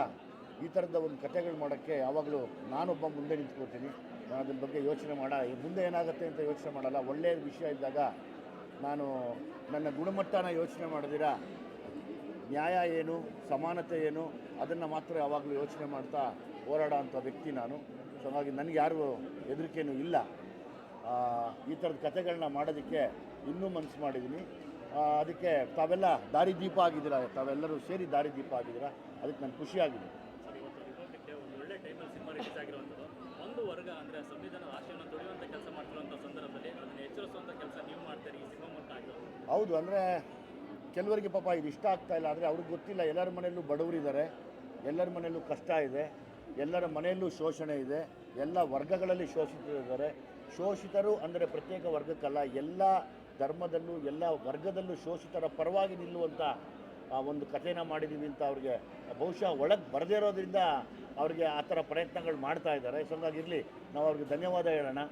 ಈ ಥರದ ಒಂದು ಕಥೆಗಳು ಮಾಡೋಕ್ಕೆ ಯಾವಾಗಲೂ ನಾನೊಬ್ಬ ಮುಂದೆ ನಿಂತ್ಕೋತೀನಿ ನಾನು ಅದ್ರ ಬಗ್ಗೆ ಯೋಚನೆ ಮಾಡ ಮುಂದೆ ಏನಾಗುತ್ತೆ ಅಂತ ಯೋಚನೆ ಮಾಡಲ್ಲ. ಒಳ್ಳೆಯ ವಿಷಯ ಇದ್ದಾಗ ನಾನು ನನ್ನ ಗುಣಮಟ್ಟನ ಯೋಚನೆ ಮಾಡಿದಿರಾ ನ್ಯಾಯ ಏನು ಸಮಾನತೆ ಏನು ಅದನ್ನು ಮಾತ್ರ ಯಾವಾಗಲೂ ಯೋಚನೆ ಮಾಡ್ತಾ ಹೋರಾಡೋ ಅಂಥ ವ್ಯಕ್ತಿ ನಾನು. ಸೊ ಹಾಗಾಗಿ ನನಗೆ ಯಾರು ಹೆದರಿಕೆನೂ ಇಲ್ಲ. ಈ ಥರದ ಕಥೆಗಳನ್ನ ಮಾಡೋದಕ್ಕೆ ಇನ್ನೂ ಮನಸ್ಸು ಮಾಡಿದ್ದೀನಿ ಅದಕ್ಕೆ ತಾವೆಲ್ಲ ದಾರಿದೀಪ ಆಗಿದ್ದೀರಾ? ತಾವೆಲ್ಲರೂ ಸೇರಿ ದಾರಿದೀಪ ಆಗಿದ್ದೀರಾ? ಅದಕ್ಕೆ ನಾನು ಖುಷಿಯಾಗಿದೆ ಒಂದು ಒಳ್ಳೆ ಟೈಮಲ್ಲಿ ಸಿನಿಮಾ ರಿಲೀಸ್ ಆಗಿರುವಂಥದ್ದು. ಒಂದು ವರ್ಗ ಅಂದರೆ ಸಂವಿಧಾನದ ಆಶಯವನ್ನು ತುಳಿಯುವಂಥ ಕೆಲಸ ಮಾಡ್ತಿರುವಂಥ ಸಂದರ್ಭದಲ್ಲಿ ಅದನ್ನು ಎಚ್ಚರಿಸುವಂಥ ಕೆಲಸ ನೀವು ಮಾಡ್ತೀರಿ ಈ ಸಿನಿಮಾ ಮೂಲಕ ಆಗಿರೋದು ಹೌದು ಅಂದರೆ ಕೆಲವರಿಗೆ ಪಾಪ ಇದು ಇಷ್ಟ ಆಗ್ತಾ ಇಲ್ಲ, ಆದರೆ ಅವ್ರಿಗೆ ಗೊತ್ತಿಲ್ಲ. ಎಲ್ಲರ ಮನೆಯಲ್ಲೂ ಬಡವರಿದ್ದಾರೆ ಎಲ್ಲರ ಮನೆಯಲ್ಲೂ ಕಷ್ಟ ಇದೆ, ಎಲ್ಲರ ಮನೆಯಲ್ಲೂ ಶೋಷಣೆ ಇದೆ, ಎಲ್ಲ ವರ್ಗಗಳಲ್ಲಿ ಶೋಷಿತರಿದ್ದಾರೆ ಶೋಷಿತರು ಅಂದರೆ ಪ್ರತ್ಯೇಕ ವರ್ಗಕ್ಕಲ್ಲ, ಎಲ್ಲ ಧರ್ಮದಲ್ಲೂ, ಎಲ್ಲ ವರ್ಗದಲ್ಲೂ ಶೋಷಿತರ ಪರವಾಗಿ ನಿಲ್ಲುವಂಥ ಒಂದು ಕಥೆನ ಮಾಡಿದ್ದೀವಿ ಅಂತ ಅವ್ರಿಗೆ, ಬಹುಶಃ ಒಳಗೆ ಬರದೇ ಇರೋದ್ರಿಂದ ಅವ್ರಿಗೆ ಆ ಥರ ಪ್ರಯತ್ನಗಳು ಮಾಡ್ತಾ ಇದ್ದಾರೆ. ಸೊ ಹಂಗಾಗಿರಲಿ ನಾವು ಅವ್ರಿಗೆ ಧನ್ಯವಾದ ಹೇಳೋಣ.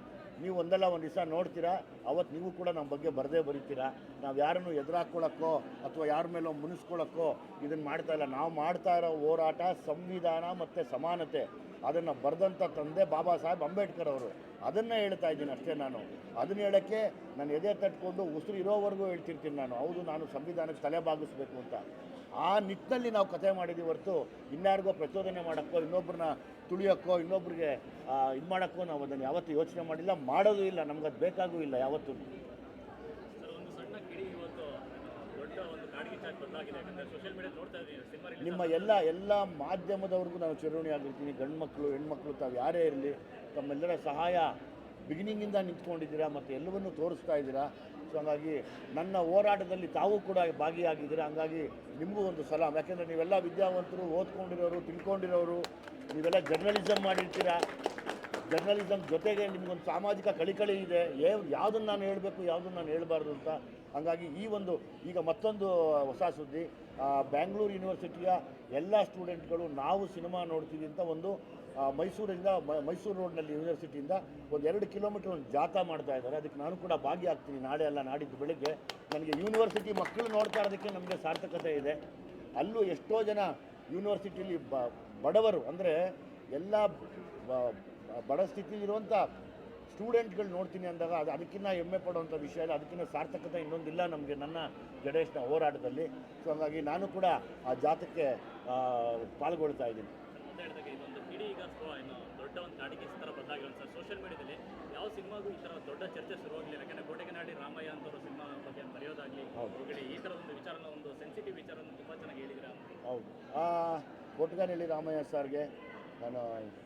ನೀವು ಒಂದಲ್ಲ ಒಂದು ದಿವಸ ನೋಡ್ತೀರಾ ಅವತ್ತು ನೀವು ಕೂಡ ನಮ್ಮ ಬಗ್ಗೆ ಬರದೇ ಬರೀತೀರಾ. ನಾವು ಯಾರನ್ನು ಎದುರಾಕೊಳ್ಳೋಕ್ಕೋ ಅಥವಾ ಯಾರ ಮೇಲೆ ಮುನಿಸ್ಕೊಳ್ಳೋಕ್ಕೋ ಇದನ್ನು ಮಾಡ್ತಾ ಇಲ್ಲ. ನಾವು ಮಾಡ್ತಾ ಇರೋ ಹೋರಾಟ ಸಂವಿಧಾನ ಮತ್ತು ಸಮಾನತೆ. ಅದನ್ನು ಬರೆದಂಥ ತಂದೆ ಬಾಬಾ ಸಾಹೇಬ್ ಅಂಬೇಡ್ಕರ್ ಅವರು. ಅದನ್ನು ಹೇಳ್ತಾ ಇದ್ದೀನಿ ಅಷ್ಟೇ ನಾನು. ಅದನ್ನ ಹೇಳೋಕ್ಕೆ ನಾನು ಎದೆ ತಟ್ಕೊಂಡು ಉಸಿರು ಇರೋವರೆಗೂ ಹೇಳ್ತಿರ್ತೀನಿ ನಾನು. ಹೌದು, ನಾನು ಸಂವಿಧಾನಕ್ಕೆ ತಲೆ ಬಾಗಿಸ್ಬೇಕು ಅಂತ. ಆ ನಿಟ್ಟಿನಲ್ಲಿ ನಾವು ಕಥೆ ಮಾಡಿದ್ದೀವಿ ಹೊರತು ಇನ್ಯಾರಿಗೋ ಪ್ರಚೋದನೆ ಮಾಡೋಕ್ಕೋ ಇನ್ನೊಬ್ಬರನ್ನ ತುಳಿಯೋಕ್ಕೋ ಇನ್ನೊಬ್ರಿಗೆ ಇದು ಮಾಡೋಕ್ಕೋ ನಾವು ಅದನ್ನು ಯಾವತ್ತೂ ಯೋಚನೆ ಮಾಡಿಲ್ಲ. ಮಾಡೋದು ಇಲ್ಲ ನಮ್ಗೆ ಅದು ಬೇಕಾಗೂ ಇಲ್ಲ ಯಾವತ್ತೂ. ನಿಮ್ಮ ಎಲ್ಲ ಎಲ್ಲ ಮಾಧ್ಯಮದವ್ರಿಗೂ ನಾನು ಚಿರಋಣಿ ಆಗಿರ್ತೀನಿ ಗಂಡು ಮಕ್ಕಳು ಹೆಣ್ಮಕ್ಳು ತಾವು ಯಾರೇ ಇರಲಿ ತಮ್ಮೆಲ್ಲರ ಸಹಾಯ ಬಿಗಿನಿಂಗಿಂದ ನಿಂತ್ಕೊಂಡಿದ್ದೀರಾ ಮತ್ತು ಎಲ್ಲವನ್ನೂ ತೋರಿಸ್ತಾ ಇದ್ದೀರಾ? ಸೊ ಹಂಗಾಗಿ ನನ್ನ ಹೋರಾಟದಲ್ಲಿ ತಾವು ಕೂಡ ಭಾಗಿಯಾಗಿದ್ದೀರಾ? ಹಂಗಾಗಿ ನಿಮಗೂ ಒಂದು ಸಲಾಮ್ ಯಾಕೆಂದರೆ ನೀವೆಲ್ಲ ವಿದ್ಯಾವಂತರು, ಓದ್ಕೊಂಡಿರೋರು, ತಿಳ್ಕೊಂಡಿರೋರು, ನೀವೆಲ್ಲ ಜರ್ನಲಿಸಮ್ ಮಾಡಿರ್ತೀರಾ? ಜರ್ನಲಿಸಮ್ ಜೊತೆಗೆ ನಿಮಗೊಂದು ಸಾಮಾಜಿಕ ಕಳಿಕಳಿ ಇದೆ. ಯಾವುದನ್ನು ನಾನು ಹೇಳಬೇಕು, ಯಾವುದನ್ನು ನಾನು ಹೇಳಬಾರ್ದು ಅಂತ. ಹಂಗಾಗಿ ಈ ಒಂದು, ಈಗ ಮತ್ತೊಂದು ಹೊಸ ಸುದ್ದಿ. ಬ್ಯಾಂಗ್ಳೂರು ಯೂನಿವರ್ಸಿಟಿಯ ಎಲ್ಲ ಸ್ಟೂಡೆಂಟ್ಗಳು ನಾವು ಸಿನಿಮಾ ನೋಡ್ತೀವಿ ಅಂತ ಒಂದು ಮೈಸೂರಿಂದ ಮೈಸೂರು ರೋಡ್ನಲ್ಲಿ ಯೂನಿವರ್ಸಿಟಿಯಿಂದ ಒಂದು ಎರಡು ಕಿಲೋಮೀಟರ್ ಒಂದು ಜಾಥಾ ಮಾಡ್ತಾ ಇದ್ದಾರೆ. ಅದಕ್ಕೆ ನಾನು ಕೂಡ ಭಾಗಿಯಾಗ್ತೀನಿ. ನಾಳೆ ಅಲ್ಲ, ನಾಡಿದ್ದು ಬೆಳಿಗ್ಗೆ. ನನಗೆ ಯೂನಿವರ್ಸಿಟಿ ಮಕ್ಕಳು ನೋಡ್ತಾ ಇರೋದಕ್ಕೆ ನಮಗೆ ಸಾರ್ಥಕತೆ ಇದೆ. ಅಲ್ಲೂ ಎಷ್ಟೋ ಜನ ಯೂನಿವರ್ಸಿಟಿಯಲ್ಲಿ ಬ, ಬಡವರು ಅಂದರೆ ಎಲ್ಲ ಬಡ ಸ್ಥಿತಿಲಿರುವಂಥ ಸ್ಟೂಡೆಂಟ್ಗಳು ನೋಡ್ತೀನಿ ಅಂದಾಗ ಅದು ಅದಕ್ಕಿಂತ ಹೆಮ್ಮೆ ಪಡುವಂಥ ವಿಷಯ ಇಲ್ಲ. ಅದಕ್ಕಿಂತ ಸಾರ್ಥಕತೆ ಇನ್ನೊಂದಿಲ್ಲ ನಮಗೆ ನನ್ನ ಜಡೇಶ್ನ ಹೋರಾಟದಲ್ಲಿ. ಸೊ ಹಾಗಾಗಿ ನಾನು ಕೂಡ ಆ ಜಾತಕ್ಕೆ ಪಾಲ್ಗೊಳ್ತಾ ಇದ್ದೀನಿ. ಏನು ದೊಡ್ಡ ಒಂದು ಕಾಡಿಗೆ ಥರ ಬದಲಾಗಿರೋ ಸರ್ ಸೋಷಿಯಲ್ ಮೀಡಿಯಾದಲ್ಲಿ ಯಾವ ಸಿನಿಮಾಗೂ ಈ ಥರ ದೊಡ್ಡ ಚರ್ಚೆ ಶುರುವಾಗಲಿಲ್ಲ. ಯಾಕಂದರೆ ಕೋಟೆಗನಾಡಿ ರಾಮಯ್ಯ ಅಂತವರು ಸಿನಿಮಾ ಬಗ್ಗೆ ಬರೆಯೋದಾಗಲಿ ಹೊರಗಡೆ ಈ ಥರ ಒಂದು ವಿಚಾರನ ಒಂದು ಸೆನ್ಸಿಟಿವ್ ವಿಚಾರನ ತುಂಬ ಚೆನ್ನಾಗಿ ಹೇಳಿದ್ರೆ ಹೌದು. ಕೋಟೆಗನಹಳ್ಳಿ ರಾಮಯ್ಯ ಸರ್ಗೆ ನಾನು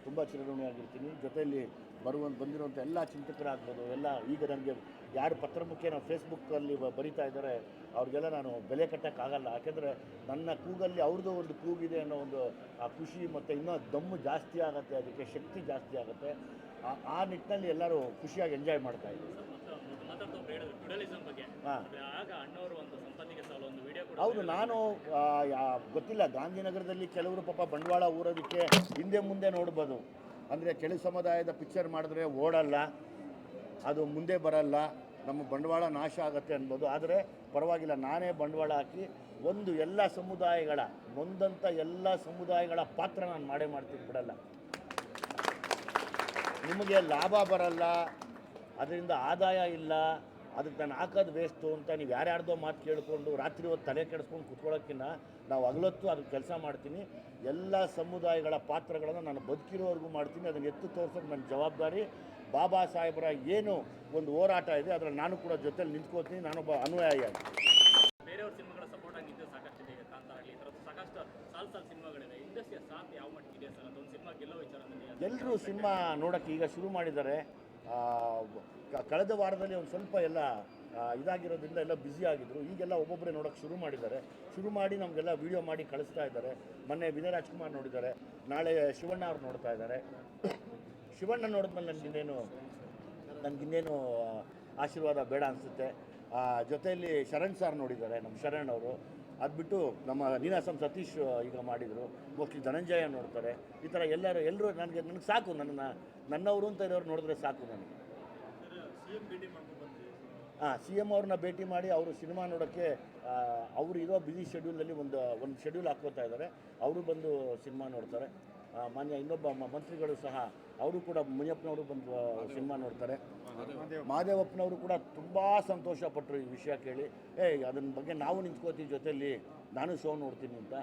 ತುಂಬ ಚಿರಋಣಿಯಾಗಿರ್ತೀನಿ. ಜೊತೆಯಲ್ಲಿ ಬರುವಂತ ಬಂದಿರುವಂಥ ಎಲ್ಲ ಚಿಂತಕರಾಗ್ಬೋದು ಎಲ್ಲ ಈಗ ನನಗೆ ಯಾರು ಮುಖ್ಯ ನಾವು ಫೇಸ್ಬುಕ್ಕಲ್ಲಿ ಬರಿತಾ ಇದ್ದಾರೆ ಅವ್ರಿಗೆಲ್ಲ ನಾನು ಬೆಲೆ ಕಟ್ಟೋಕ್ಕಾಗಲ್ಲ. ಯಾಕೆಂದರೆ ನನ್ನ ಕೂಗಲ್ಲಿ ಅವ್ರದ್ದು ಒಂದು ಕೂಗಿದೆ ಅನ್ನೋ ಒಂದು ಆ ಖುಷಿ ಮತ್ತು ಇನ್ನೂ ದಮ್ಮು ಜಾಸ್ತಿ ಆಗುತ್ತೆ ಅದಕ್ಕೆ ಶಕ್ತಿ ಜಾಸ್ತಿ ಆಗುತ್ತೆ. ಆ- ನಿಟ್ಟಿನಲ್ಲಿ ಎಲ್ಲರೂ ಖುಷಿಯಾಗಿ ಎಂಜಾಯ್ ಮಾಡ್ತಾ ಇದ್ದೀವಿ. ಹೌದು ನಾನು ಗೊತ್ತಿಲ್ಲ ಗಾಂಧಿನಗರದಲ್ಲಿ ಕೆಲವರು ಪಾಪ ಬಂಡವಾಳ ಊರೋದಕ್ಕೆ ಹಿಂದೆ ಮುಂದೆ ನೋಡ್ಬೋದು. ಅಂದರೆ ಕೆಳ ಸಮುದಾಯದ ಪಿಕ್ಚರ್ ಮಾಡಿದ್ರೆ ಓಡಲ್ಲ. ಅದು ಮುಂದೆ ಬರಲ್ಲ, ನಮ್ಮ ಬಂಡವಾಳ ನಾಶ ಆಗುತ್ತೆ ಅನ್ಬೋದು. ಆದರೆ ಪರವಾಗಿಲ್ಲ, ನಾನೇ ಬಂಡವಾಳ ಹಾಕಿ ಒಂದು ಎಲ್ಲ ಸಮುದಾಯಗಳ ನೊಂದಂಥ ಎಲ್ಲ ಸಮುದಾಯಗಳ ಪಾತ್ರ ನಾನು ಮಾಡೇ ಮಾಡ್ತೀನಿ ಬಿಡಲ್ಲ. ನಿಮಗೆ ಲಾಭ ಬರಲ್ಲ, ಅದರಿಂದ ಆದಾಯ ಇಲ್ಲ, ಅದಕ್ಕೆ ನಾನು ಹಾಕೋದು ವೇಸ್ಟು ಅಂತ ನೀವು ಯಾರ್ಯಾರ್ದೋ ಮಾತು ಕೇಳಿಕೊಂಡು ರಾತ್ರಿ ಹೊತ್ತು ತಲೆ ಕೆಡಿಸ್ಕೊಂಡು ಕುತ್ಕೊಳ್ಳೋಕ್ಕಿಂತ ನಾವು ಹಗಲೊತ್ತು ಅದಕ್ಕೆ ಕೆಲಸ ಮಾಡ್ತೀನಿ. ಎಲ್ಲ ಸಮುದಾಯಗಳ ಪಾತ್ರಗಳನ್ನು ನಾನು ಬದುಕಿರೋವರೆಗೂ ಮಾಡ್ತೀನಿ. ಅದನ್ನು ಎತ್ತು ತೋರ್ಸೋದು ನನ್ನ ಜವಾಬ್ದಾರಿ. ಬಾಬಾ ಸಾಹೇಬರ ಏನು ಒಂದು ಹೋರಾಟ ಇದೆ ಅದರಲ್ಲಿ ನಾನು ಕೂಡ ಜೊತೆಲಿ ನಿಂತ್ಕೋತೀನಿ ನಾನೊಬ್ಬ ಅನುಯಾಯಿ ಆಗಿ. ಬೇರೆಯವ್ರ ಸಿನಿಮಾಗಳ ಸಪೋರ್ಟ್ ಆಗಿದ್ದು ಸಾಕಷ್ಟು ಇದೆ ಈ ಸಾಕಷ್ಟು ಸಾಲು ಸಾಲು ಸಿನಿಮಾಗಳಿವೆ ಇಂಡಸ್ಟ್ರಿಯ ಸಾಥ್ ಯಾವ ಮಟ್ಟಿಗಿದೆ ಸರ್? ಅದೊಂದು ಸಿನಿಮಾ ಗೆಲ್ಲೋ ವಿಚಾರದಲ್ಲಿ ಎಲ್ಲರೂ ಸಿನಿಮಾ ನೋಡೋಕ್ಕೆ ಈಗ ಶುರು ಮಾಡಿದ್ದಾರೆ. ಕಳೆದ ವಾರದಲ್ಲಿ ಒಂದು ಸ್ವಲ್ಪ ಎಲ್ಲ ಇದಾಗಿರೋದ್ರಿಂದ ಎಲ್ಲ ಬ್ಯುಸಿ ಆಗಿದ್ರು. ಈಗೆಲ್ಲ ಒಬ್ಬೊಬ್ಬರೇ ನೋಡೋಕ್ಕೆ ಶುರು ಮಾಡಿದ್ದಾರೆ. ಶುರು ಮಾಡಿ ನಮಗೆಲ್ಲ ವಿಡಿಯೋ ಮಾಡಿ ಕಳಿಸ್ತಾ ಇದ್ದಾರೆ. ಮೊನ್ನೆ ವಿನಯ್ ರಾಜ್ಕುಮಾರ್ ನೋಡಿದ್ದಾರೆ. ನಾಳೆ ಶಿವಣ್ಣ ಅವ್ರು ನೋಡ್ತಾ ಇದ್ದಾರೆ. ಶಿವಣ್ಣ ನೋಡಿದ್ಮೇಲೆ ನನಗಿನ್ನೇನು ನನಗಿನ್ನೇನು ಆಶೀರ್ವಾದ ಬೇಡ ಅನಿಸುತ್ತೆ. ಜೊತೆಯಲ್ಲಿ ಶರಣ್ ಸರ್ ನೋಡಿದ್ದಾರೆ, ನಮ್ಮ ಶರಣ್ ಅವರು. ಅದು ಬಿಟ್ಟು ನಮ್ಮ ನೀನಾಸಂ ಸತೀಶ್ ಈಗ ಮಾಡಿದರು. ಮೋಸ್ಟ್ಲಿ ಧನಂಜಯ ನೋಡ್ತಾರೆ. ಈ ಥರ ಎಲ್ಲರೂ ಎಲ್ಲರೂ ನನಗೆ ನನಗೆ ಸಾಕು. ನನ್ನ, ನನ್ನವರು ಅಂತ ಇರೋರು ನೋಡಿದ್ರೆ ಸಾಕು ನನಗೆ. ಹಾಂ ಸಿ ಎಂ ಅವ್ರನ್ನ ಭೇಟಿ ಮಾಡಿ ಅವರು ಸಿನಿಮಾ ನೋಡೋಕ್ಕೆ ಅವರು ಇರೋ ಬ್ಯುಸಿ ಶೆಡ್ಯೂಲಲ್ಲಿ ಒಂದು ಒಂದು ಶೆಡ್ಯೂಲ್ ಹಾಕ್ಕೋತಾ ಇದ್ದಾರೆ. ಅವರು ಬಂದು ಸಿನಿಮಾ ನೋಡ್ತಾರೆ. ಮಾನ್ಯ ಇನ್ನೊಬ್ಬ ಮಂತ್ರಿಗಳು ಸಹ, ಅವರು ಕೂಡ ಮುನಿಯಪ್ಪನವರು ಬಂದು ಸಿನಿಮಾ ನೋಡ್ತಾರೆ. ಮಹಾದೇವಪ್ಪನವರು ಕೂಡ ತುಂಬ ಸಂತೋಷಪಟ್ಟರು ಈ ವಿಷಯ ಕೇಳಿ. ಏ ಅದನ್ನ ಬಗ್ಗೆ ನಾವು ನಿಂತ್ಕೋತೀವಿ ಜೊತೆಯಲ್ಲಿ ನಾನು ಶೋ ನೋಡ್ತೀನಿ ಅಂತ.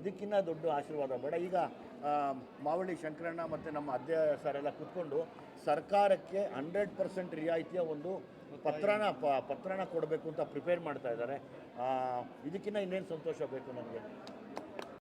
ಇದಕ್ಕಿಂತ ದೊಡ್ಡ ಆಶೀರ್ವಾದ, ಬೇಡ. ಈಗ ಮಾವಳ್ಳಿ ಶಂಕರಣ್ಣ ಮತ್ತು ನಮ್ಮ ಅಧ್ಯಯ ಸರ್ ಎಲ್ಲ ಕೂತ್ಕೊಂಡು ಸರ್ಕಾರಕ್ಕೆ ಹಂಡ್ರೆಡ್ ಪರ್ಸೆಂಟ್ ರಿಯಾಯಿತಿಯ ಒಂದು ಪತ್ರನ, ಪ, ಪತ್ರನ ಕೊಡಬೇಕು ಅಂತ ಪ್ರಿಪೇರ್ ಮಾಡ್ತಾ ಇದ್ದಾರೆ. ಇದಕ್ಕಿಂತ ಇನ್ನೇನು ಸಂತೋಷ ಬೇಕು ನನಗೆ